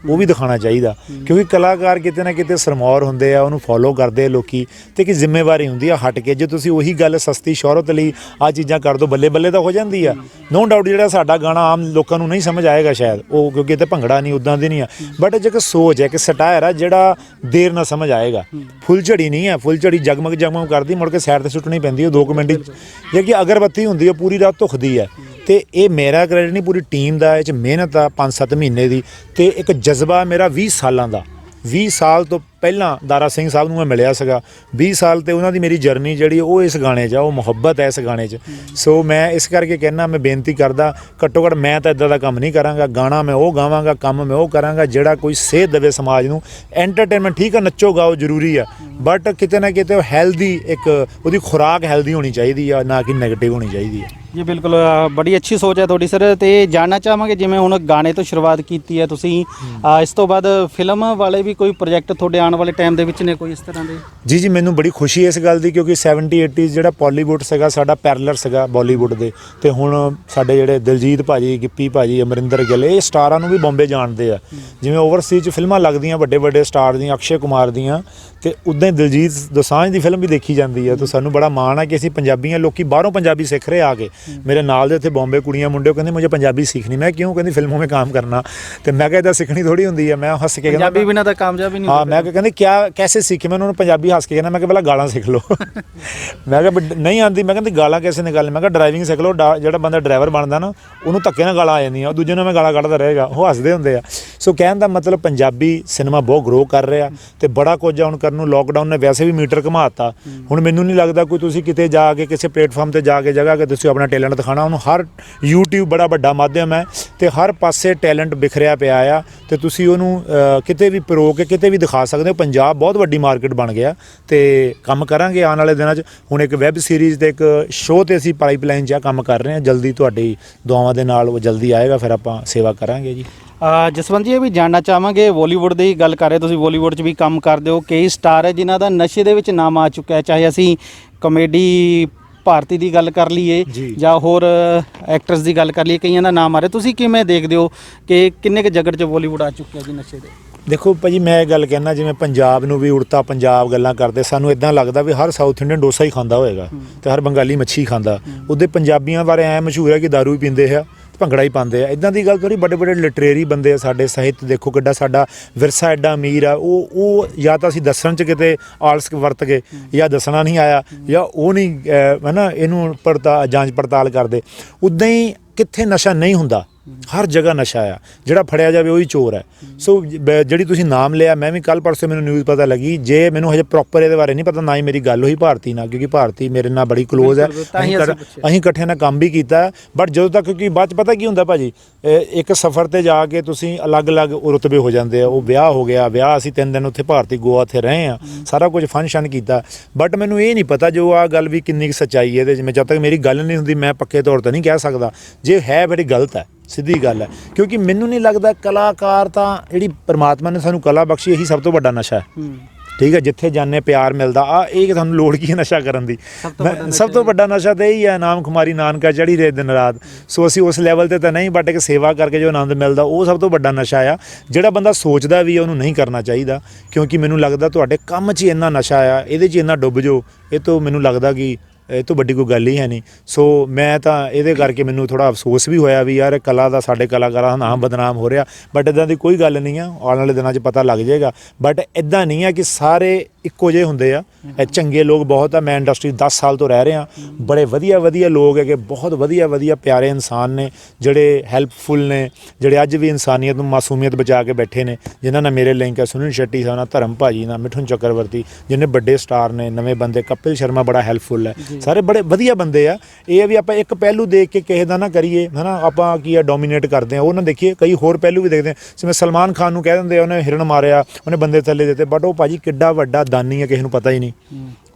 ਉਹ ਵੀ ਦਿਖਾਣਾ ਚਾਹੀਦਾ। ਕਿਉਂਕਿ ਕਲਾਕਾਰ ਕਿਤੇ ਨਾ ਕਿਤੇ ਸਰਮੌਰ ਹੁੰਦੇ ਆ ਉਹਨੂੰ ਫੋਲੋ ਕਰਦੇ ਆ ਲੋਕੀ ਤੇ ਕਿ ਜ਼ਿੰਮੇਵਾਰੀ ਹੁੰਦੀ ਆ ਹਟ ਕੇ। ਜੇ ਤੁਸੀਂ ਉਹੀ ਗੱਲ ਸਸਤੀ ਸ਼ੋਹਰਤ ਲਈ ਆ ਚੀਜ਼ਾਂ ਕਰ ਦੋ ਬੱਲੇ ਬੱਲੇ ਤਾਂ ਹੋ ਜਾਂਦੀ ਆ। ਨੋ ਡਾਊਟ ਜਿਹੜਾ ਸਾਡਾ ਗਾਣਾ ਆਮ ਲੋਕਾਂ ਨੂੰ ਨਹੀਂ ਸਮਝ ਆਏਗਾ ਸ਼ਾਇਦ ਉਹ ਕਿਉਂਕਿ ਤੇ ਭੰਗੜਾ ਨਹੀਂ ਉਦਾਂ ਦੀ ਨਹੀਂ ਆ। ਬਟ ਜੇ ਕਿ ਸੋਚ ਹੈ ਕਿ ਸਟਾਇਰ ਆ ਜਿਹੜਾ ਦੇਰ ਨਾਲ ਸਮਝ ਆਏਗਾ। ਫੁੱਲ ਝੜੀ ਨਹੀਂ ਹੈ ਫੁੱਲ ਝੜੀ ਜਗਮਗ ਜਗਮਗ ਕਰਦੀ ਮੁੜ ਕੇ ਸਾਈਡ ਤੇ ਸੁੱਟਣੀ ਪੈਂਦੀ ਉਹ 2 ਮਿੰਟ ਜੇ ਕਿ ਅਗਰਬੱਤੀ ਹੁੰਦੀ ਹੈ ਪੂਰੀ ਰਾਤ ਧੁਖਦੀ ਹੈ ਤੇ ਇਹ ਮੇਰਾ ਕ੍ਰੈਡਿਟ ਨਹੀਂ, ਪੂਰੀ ਟੀਮ ਦਾ, ਇਹ ਚ ਮਿਹਨਤ ਆ 5-7 ਮਹੀਨੇ ਦੀ ਤੇ ਇੱਕ ਜਜ਼ਬਾ ਮੇਰਾ 20 ਸਾਲਾਂ ਦਾ। 20 ਸਾਲ ਤੋਂ ਪਹਿਲਾਂ ਦਾਰਾ ਸਿੰਘ ਸਾਹਿਬ ਨੂੰ ਮੈਂ ਮਿਲਿਆ ਸੀਗਾ। 20 ਸਾਲ ਤੇ ਉਹਨਾਂ ਦੀ ਮੇਰੀ ਜਰਨੀ ਜਿਹੜੀ ਉਹ ਇਸ ਗਾਣੇ 'ਚ ਆ ਉਹ ਮੁਹੱਬਤ ਹੈ ਇਸ ਗਾਣੇ 'ਚ। ਸੋ ਮੈਂ ਇਸ ਕਰਕੇ ਕਹਿਣਾ ਮੈਂ ਬੇਨਤੀ ਕਰਦਾ ਘੱਟੋ ਘੱਟ ਮੈਂ ਤਾਂ ਇਦਾਂ ਦਾ ਕੰਮ ਨਹੀਂ ਕਰਾਂਗਾ। ਗਾਣਾ ਮੈਂ ਉਹ ਗਾਵਾਂਗਾ ਕੰਮ ਮੈਂ ਉਹ ਕਰਾਂਗਾ ਜਿਹੜਾ ਕੋਈ ਸੇਧ ਦੇਵੇ ਸਮਾਜ ਨੂੰ। ਐਂਟਰਟੇਨਮੈਂਟ ਠੀਕ ਆ ਨੱਚੋ ਗਾਓ ਜ਼ਰੂਰੀ ਆ। ਬਟ ਕਿਤੇ ਨਾ ਕਿਤੇ ਉਹ ਹੈਲਦੀ ਇੱਕ ਉਹਦੀ ਖੁਰਾਕ ਹੈਲਦੀ ਹੋਣੀ ਚਾਹੀਦੀ ਆ ਨਾ ਕਿ 네ਗੇਟਿਵ ਹੋਣੀ ਚਾਹੀਦੀ ਆ। ਜੀ ਬਿਲਕੁਲ ਬੜੀ ਅੱਛੀ ਸੋਚ ਹੈ ਤੁਹਾਡੀ ਸਰ ਤੇ ਜਾਣਨਾ ਚਾਹਾਂਗੇ ਜਿਵੇਂ ਹੁਣ ਗਾਣੇ ਤੋਂ ਸ਼ੁਰੂਆਤ ਕੀਤੀ ਹੈ ਤੁਸੀਂ। ਇਸ ਤੋਂ ਬਾਅਦ ਫਿਲਮ ਵਾਲੇ ਵੀ ਕੋਈ ਪ੍ਰੋਜੈਕਟ ਤੁਹਾਡੇ ਆਉਣ ਵਾਲੇ ਟਾਈਮ ਦੇ ਵਿੱਚ ਨੇ ਕੋਈ ਇਸ ਤਰ੍ਹਾਂ ਦੇ? ਜੀ ਜੀ ਮੈਨੂੰ ਬੜੀ ਖੁਸ਼ੀ ਹੈ ਇਸ ਗੱਲ ਦੀ ਕਿਉਂਕਿ 70 80s ਜਿਹੜਾ ਬਾਲੀਵੁੱਡ ਸੀਗਾ ਸਾਡਾ ਪੈਰਲਰ ਸੀਗਾ ਬਾਲੀਵੁੱਡ ਦੇ। ਤੇ ਹੁਣ ਸਾਡੇ ਜਿਹੜੇ ਦਿਲਜੀਤ ਭਾਜੀ ਗਿੱਪੀ ਭਾਜੀ ਅਮਰਿੰਦਰ ਗਿੱਲ ਇਹ ਸਟਾਰਾਂ ਨੂੰ ਵੀ ਬੰਬੇ ਜਾਣਦੇ ਆ। ਜਿਵੇਂ ਓਵਰਸੀਜ਼ 'ਚ ਫਿਲਮਾਂ ਲੱਗਦੀਆਂ ਵੱਡੇ ਵੱਡੇ ਸਟਾਰ ਦੀਆਂ ਅਕਸ਼ੇ ਕੁਮਾਰ ਦੀਆਂ ਤੇ ਉਦਾਂ ਹੀ ਦਿਲਜੀਤ ਦੋਸਾਂਝ ਦੀ ਫਿਲਮ ਵੀ ਦੇਖੀ ਜਾਂਦੀ ਹੈ ਤਾਂ ਸਾਨੂੰ ਬੜਾ ਮਾਣ ਹੈ ਕਿ ਅਸੀਂ ਪੰਜਾਬੀਆਂ ਲੋਕੀ ਬਾਹਰੋਂ ਪੰਜਾਬੀ ਸਿੱਖ ਰਹੇ ਆ ਕੇ। ਮੇਰੇ ਨਾਲ ਦੇ ਇੱਥੇ ਬੰਬੇ ਕੁੜੀਆਂ ਮੁੰਡੇ ਕਹਿੰਦੇ ਮੈਨੂੰ ਪੰਜਾਬੀ ਸਿੱਖਣੀ। ਮੈਂ ਕਿਉਂ? ਕਹਿੰਦੀ ਫਿਲਮੋਂ ਵਿੱਚ ਕੰਮ ਕਰਨਾ। ਤੇ ਮੈਂ ਕਿਹਾ ਇਹਦਾ ਸਿੱਖਣੀ ਥੋੜੀ ਹੁੰਦੀ ਹੈ ਮੈਂ ਹੱਸ ਕੇ ਕਹਿੰਦਾ ਪੰਜਾਬੀ ਬਿਨਾਂ ਤਾਂ ਕਾਮਯਾਬ ਹੀ ਨਹੀਂ ਹਾਂ ਮੈਂ ਕਿਹਾ ਕਹਿੰਦੇ ਕਿਆ ਕੈਸੇ ਸਿੱਖੇ ਮੈਂ? ਉਹਨਾਂ ਨੂੰ ਪੰਜਾਬੀ ਹੱਸ ਕੇ ਕਹਿੰਦਾ ਮੈਂ ਕਿਹਾ ਪਹਿਲਾਂ ਗਾਲਾਂ ਸਿੱਖ ਲਓ। ਮੈਂ ਕਿਹਾ ਨਹੀਂ ਆਂਦੀ। ਮੈਂ ਕਹਿੰਦੀ ਗਾਲਾਂ ਕਿਸੇ ਨੇ ਗੱਲ ਮੈਂ ਕਿਹਾ ਡਰਾਈਵਿੰਗ ਸਿੱਖ ਲਓ। ਜਿਹੜਾ ਬੰਦਾ ਡਰਾਈਵਰ ਬਣਦਾ ਨਾ ਉਹਨੂੰ ਧੱਕੇ ਨਾਲ ਗਾਲਾਂ ਆ ਜਾਂਦੀਆਂ। ਉਹ ਦੂਜੇ ਨੂੰ ਮੈਂ ਗਾਲਾਂ ਕੱਢਦਾ ਰਹੇਗਾ। ਉਹ ਹੱਸਦੇ ਹੁੰਦੇ ਆ। ਸੋ ਕਹਿਣ ਦਾ ਮਤਲਬ ਪੰਜਾਬੀ ਸਿਨੇਮਾ ਬਹੁਤ ਗਰੋ ਕਰ ਰਿਹਾ ਤੇ ਬੜਾ ਕੁਝ ਆ ਹੁਣ ਕਰਨ ਨੂੰ। ਲੋਕਡਾਊਨ ਨੇ ਵੈਸੇ ਵੀ ਮੀਟਰ ਘਮਾਤਾ ਹੁਣ ਮੈਨੂੰ ਨਹੀਂ ਲੱਗਦਾ ਕੋਈ ਤੁਸੀਂ ਕਿਤੇ ਜਾ ਕੇ ਕਿਸੇ ਪਲੇਟਫਾਰਮ ਤੇ ਜਾ ਕੇ ਜਗ੍ਹਾ ਕਿ ਤੁਸੀਂ ਆਪਣਾ ਟੈਲੈਂਟ ਦਿਖਾਣਾ ਉਹਨੂੰ ਹਰ YouTube ਬੜਾ ਵੱਡਾ ਮਾਧਿਅਮ ਹੈ ਤੇ ਹਰ ਪਾਸੇ ਟੈਲੈਂਟ ਬਿਖਰਿਆ ਪਿਆ ਆ ਤੇ ਤੁਸੀਂ ਉਹਨੂੰ ਕਿਤੇ ਵੀ ਪਰੋ ਕੇ ਕਿਤੇ ਵੀ ਦਿਖਾ ਸਕਦੇ ਹੋ। ਪੰਜਾਬ ਬਹੁਤ ਵੱਡੀ ਮਾਰਕੀਟ ਬਣ ਗਿਆ ਤੇ ਕੰਮ ਕਰਾਂਗੇ ਆਉਣ ਵਾਲੇ ਦਿਨਾਂ 'ਚ। ਹੁਣ ਇੱਕ ਵੈਬ ਸੀਰੀਜ਼ ਤੇ ਇੱਕ ਸ਼ੋਅ ਤੇ ਅਸੀਂ ਪਾਈਪਲਾਈਨ 'ਚ ਆ ਕੰਮ ਕਰ ਰਹੇ ਹਾਂ। ਜਲਦੀ ਤੁਹਾਡੀ ਦੁਆਵਾਂ ਦੇ ਨਾਲ ਉਹ ਜਲਦੀ ਆਏਗਾ ਫਿਰ ਆਪਾਂ ਸੇਵਾ ਕਰਾਂਗੇ ਜੀ। ਜਸਵੰਤ ਜੀ ਇਹ ਵੀ ਜਾਣਨਾ ਚਾਹਾਂਗੇ ਬਾਲੀਵੁੱਡ ਦੀ ਗੱਲ ਕਰ ਰਹੇ ਤੁਸੀਂ। ਬਾਲੀਵੁੱਡ 'ਚ ਵੀ ਕੰਮ ਕਰਦੇ ਹੋ। ਕਈ ਸਟਾਰ ਹੈ ਜਿਨ੍ਹਾਂ ਦਾ ਨਸ਼ੇ ਦੇ ਵਿੱਚ ਨਾਮ ਆ ਚੁੱਕਾ ਹੈ। ਚਾਹੇ ਅਸੀਂ ਕਮੇਡੀ ਭਾਰਤੀ ਦੀ ਗੱਲ ਕਰ ਲਈਏ ਜੀ। ਜਾਂ ਹੋਰ ਐਕਟਰਸ ਦੀ ਗੱਲ ਕਰ ਲਈਏ ਕਈਆਂ ਦਾ ਨਾਮ ਆ ਰਿਹਾ। ਤੁਸੀਂ ਕਿਵੇਂ ਦੇਖਦੇ ਹੋ ਕਿ ਕਿੰਨੇ ਕੁ ਜਗਤ 'ਚ ਬਾਲੀਵੁੱਡ ਆ ਚੁੱਕਿਆ ਜੀ ਨਸ਼ੇ ਦੇ? ਦੇਖੋ ਭਾਜੀ ਮੈਂ ਇਹ ਗੱਲ ਕਹਿਣਾ ਜਿਵੇਂ ਪੰਜਾਬ ਨੂੰ ਵੀ ਉੜਤਾ ਪੰਜਾਬ ਗੱਲਾਂ ਕਰਦੇ ਸਾਨੂੰ ਇਦਾਂ ਲੱਗਦਾ ਵੀ ਹਰ ਸਾਊਥ ਇੰਡੀਅਨ ਡੋਸਾ ਹੀ ਖਾਂਦਾ ਹੋਏਗਾ ਤੇ ਹਰ ਬੰਗਾਲੀ ਮੱਛੀ ਖਾਂਦਾ। ਉਹਦੇ ਪੰਜਾਬੀਆਂ ਬਾਰੇ ਐ ਮਸ਼ਹੂਰ ਹੈ ਕਿ दारू ਵੀ ਪੀਂਦੇ ਆ ਭੰਗੜਾ ਹੀ ਪਾਉਂਦੇ ਆ। ਇਦਾਂ ਦੀ ਗੱਲ ਥੋੜੀ ਵੱਡੇ ਵੱਡੇ ਲਿਟਰੇਰੀ ਬੰਦੇ ਆ ਸਾਡੇ ਸਾਹਿਤ ਦੇਖੋ ਕਿੱਡਾ ਸਾਡਾ ਵਿਰਸਾ ਐਡਾ ਅਮੀਰ ਆ। ਉਹ ਉਹ ਜਾਂ ਤਾਂ ਅਸੀਂ ਦੱਸਣ ਚ ਕਿਤੇ ਆਲਸ ਵਰਤ ਗਏ ਜਾਂ ਦੱਸਣਾ ਨਹੀਂ ਆਇਆ ਜਾਂ ਉਹ ਨਹੀਂ ਅਹ, ਹਨਾ ਇਹਨੂੰ ਪੜਤਾ ਜਾਂਚ ਪੜਤਾਲ ਕਰਦੇ। ਉਦਾਂ ਹੀ ਕਿੱਥੇ ਨਸ਼ਾ ਨਹੀਂ ਹੁੰਦਾ। ਹਰ ਜਗ੍ਹਾ ਨਸ਼ਾ ਆ। ਜਿਹੜਾ ਫੜਿਆ ਜਾਵੇ ਉਹੀ ਚੋਰ ਹੈ ਸੋ ਜਿਹੜੀ ਤੁਸੀਂ ਨਾਮ ਲਿਆ ਮੈਂ ਵੀ ਕੱਲ ਪਰਸੋਂ ਮੈਨੂੰ ਨਿਊਜ਼ ਪਤਾ ਲੱਗੀ ਜੇ ਮੈਨੂੰ ਹਜੇ ਪ੍ਰੋਪਰ ਇਹਦੇ ਬਾਰੇ ਨਹੀਂ ਪਤਾ ਨਾ ਹੀ ਮੇਰੀ ਗੱਲ ਹੋਈ ਭਾਰਤੀ ਨਾਲ ਕਿਉਂਕਿ ਭਾਰਤੀ ਮੇਰੇ ਨਾਲ ਬੜੀ ক্লোਜ਼ ਹੈ ਤਾਂ ਅਸੀਂ ਇਕੱਠੇ ਨਾਲ ਕੰਮ ਵੀ ਕੀਤਾ ਬਟ ਜਦੋਂ ਤੱਕ ਕਿਉਂਕਿ ਬਾਅਦ ਚ ਪਤਾ ਕੀ ਹੁੰਦਾ ਭਾਜੀ ਇੱਕ ਸਫ਼ਰ ਤੇ ਜਾ ਕੇ ਤੁਸੀਂ ਅਲੱਗ-ਅਲੱਗ ਰੁਤਬੇ ਹੋ ਜਾਂਦੇ ਆ ਉਹ ਵਿਆਹ ਹੋ ਗਿਆ ਵਿਆਹ ਅਸੀਂ ਤਿੰਨ ਦਿਨ ਉੱਥੇ ਭਾਰਤੀ ਗੋਆ ਉੱਥੇ ਰਹੇ ਆ ਸਾਰਾ ਕੁਝ ਫੰਕਸ਼ਨ ਕੀਤਾ। ਬਟ ਮੈਨੂੰ ਇਹ ਨਹੀਂ ਪਤਾ ਜੋ ਆ ਗੱਲ ਵੀ ਕਿੰਨੀ ਸੱਚਾਈ ਹੈ ਇਹਦੇ ਜਿਵੇਂ ਜਦ ਤੱਕ ਮੇਰੀ ਗੱਲ ਨਹੀਂ ਹੁੰਦੀ ਮੈਂ ਪੱਕੇ ਤੌਰ ਤੇ ਨਹੀਂ ਕਹਿ ਸਕਦਾ। ਜੇ ਹੈ ਬੜੀ ਗਲਤ ਹੈ। ਸਿੱਧੀ ਗੱਲ ਹੈ। ਕਿਉਂਕਿ ਮੈਨੂੰ ਨਹੀਂ ਲੱਗਦਾ ਕਲਾਕਾਰ ਤਾਂ ਜਿਹੜੀ ਪ੍ਰਮਾਤਮਾ ਨੇ ਸਾਨੂੰ ਕਲਾ ਬਖਸ਼ੀ ਇਹੀ ਸਭ ਤੋਂ ਵੱਡਾ ਨਸ਼ਾ ਹੈ। ਹੂੰ। ਠੀਕ ਹੈ ਜਿੱਥੇ ਜਾਣੇ ਪਿਆਰ ਮਿਲਦਾ ਆ ਇਹ ਕਿ ਤੁਹਾਨੂੰ ਲੋੜ ਕੀ ਹੈ ਨਸ਼ਾ ਕਰਨ ਦੀ? ਸਭ ਤੋਂ ਵੱਡਾ ਨਸ਼ਾ ਤਾਂ ਇਹੀ ਹੈ। ਨਾਮ ਖੁਮਾਰੀ ਨਾਨਕਾ ਚੜੀ ਰਹੇ ਦਿਨ ਰਾਤ। ਸੋ ਅਸੀਂ ਉਸ ਲੈਵਲ ਤੇ ਤਾਂ ਨਹੀਂ ਬਟ ਇੱਕ ਸੇਵਾ ਕਰਕੇ ਜੋ ਆਨੰਦ ਮਿਲਦਾ ਉਹ ਸਭ ਤੋਂ ਵੱਡਾ ਨਸ਼ਾ ਆ। ਜਿਹੜਾ ਬੰਦਾ ਸੋਚਦਾ ਵੀ ਹੈ, ਉਹਨੂੰ ਨਹੀਂ ਕਰਨਾ ਚਾਹੀਦਾ। ਕਿਉਂਕਿ ਮੈਨੂੰ ਲੱਗਦਾ ਤੁਹਾਡੇ ਕੰਮ 'ਚ ਹੀ ਇੰਨਾ ਨਸ਼ਾ ਆ ਇਹਦੇ 'ਚ ਹੀ ਇੰਨਾ ਡੁੱਬ ਜਾਓ। ਇਹ ਤੋਂ ਮੈਨੂੰ ਲੱਗਦਾ ਕਿ ਇਹ ਤੋਂ ਵੱਡੀ ਕੋਈ ਗੱਲ ਹੀ ਹੈ ਨਹੀਂ। ਸੋ ਮੈਂ ਤਾਂ ਇਹਦੇ ਕਰਕੇ ਮੈਨੂੰ ਥੋੜਾ ਅਫਸੋਸ ਵੀ ਹੋਇਆ ਵੀ ਯਾਰ ਕਲਾ ਦਾ ਸਾਡੇ ਕਲਾਕਾਰਾਂ ਦਾ ਨਾਮ ਬਦਨਾਮ ਹੋ ਰਿਹਾ ਬਟ ਇਦਾਂ ਦੀ ਕੋਈ ਗੱਲ ਨਹੀਂ ਆ, ਆਉਣ ਵਾਲੇ ਦਿਨਾਂ 'ਚ ਪਤਾ ਲੱਗ ਜਾਏਗਾ। ਬਟ ਇਦਾਂ ਨਹੀਂ ਆ ਕਿ ਸਾਰੇ ਇੱਕੋ ਜਿਹੇ ਹੁੰਦੇ ਆ। ਇਹ ਚੰਗੇ ਲੋਕ ਬਹੁਤ ਆ। ਮੈਂ ਇੰਡਸਟਰੀ 10 ਸਾਲ ਤੋਂ ਰਹਿ ਰਿਹਾ। ਬੜੇ ਵਧੀਆ ਵਧੀਆ ਲੋਕ ਹੈਗੇ। ਬਹੁਤ ਵਧੀਆ ਵਧੀਆ ਪਿਆਰੇ ਇਨਸਾਨ ਨੇ ਜਿਹੜੇ ਹੈਲਪਫੁਲ ਨੇ ਜਿਹੜੇ ਅੱਜ ਵੀ ਇਨਸਾਨੀਅਤ ਨੂੰ ਮਾਸੂਮੀਅਤ ਬਚਾ ਕੇ ਬੈਠੇ ਨੇ ਜਿਨ੍ਹਾਂ ਨਾਲ ਮੇਰੇ ਲਿੰਕ ਹੈ ਸੁਨੀਲ ਸ਼ੈਟੀ ਸਾਹਿਬ ਨਾਲ ਧਰਮ ਭਾਜੀ ਨਾਲ ਮਿਠੁਨ ਚੱਕਰਵਰਤੀ ਜਿਹਨੇ ਵੱਡੇ ਸਟਾਰ ਨੇ ਨਵੇਂ ਬੰਦੇ ਕਪਿਲ ਸ਼ਰਮਾ ਬੜਾ ਹੈਲਪਫੁਲ ਹੈ। ਸਾਰੇ ਬੜੇ ਵਧੀਆ ਬੰਦੇ ਆ। ਇਹ ਆ ਵੀ ਆਪਾਂ ਇੱਕ ਪਹਿਲੂ ਦੇਖ ਕੇ ਕਿਸੇ ਦਾ ਨਾ ਕਰੀਏ ਹਨਾ ਆਪਾਂ ਕੀ ਆ ਡੋਮੀਨੇਟ ਕਰਦੇ ਆ। ਉਹ ਨਾ ਦੇਖੀਏ ਕਈ ਹੋਰ ਪਹਿਲੂ ਵੀ ਦੇਖਦੇ ਆ। ਜਿਵੇਂ ਸਲਮਾਨ ਖਾਨ ਨੂੰ ਕਹਿ ਦਿੰਦੇ ਉਹਨੇ ਹਿਰਨ ਮਾਰਿਆ ਉਹਨੇ ਬੰਦੇ ਥੱਲੇ ਦਿੱਤੇ ਬਟ ਉਹ ਭਾਜੀ ਕਿੱਡਾ ਵੱਡਾ ਦਾਨੀ ਆ ਕਿਸੇ ਨੂੰ ਪਤਾ ਹੀ ਨਹੀਂ।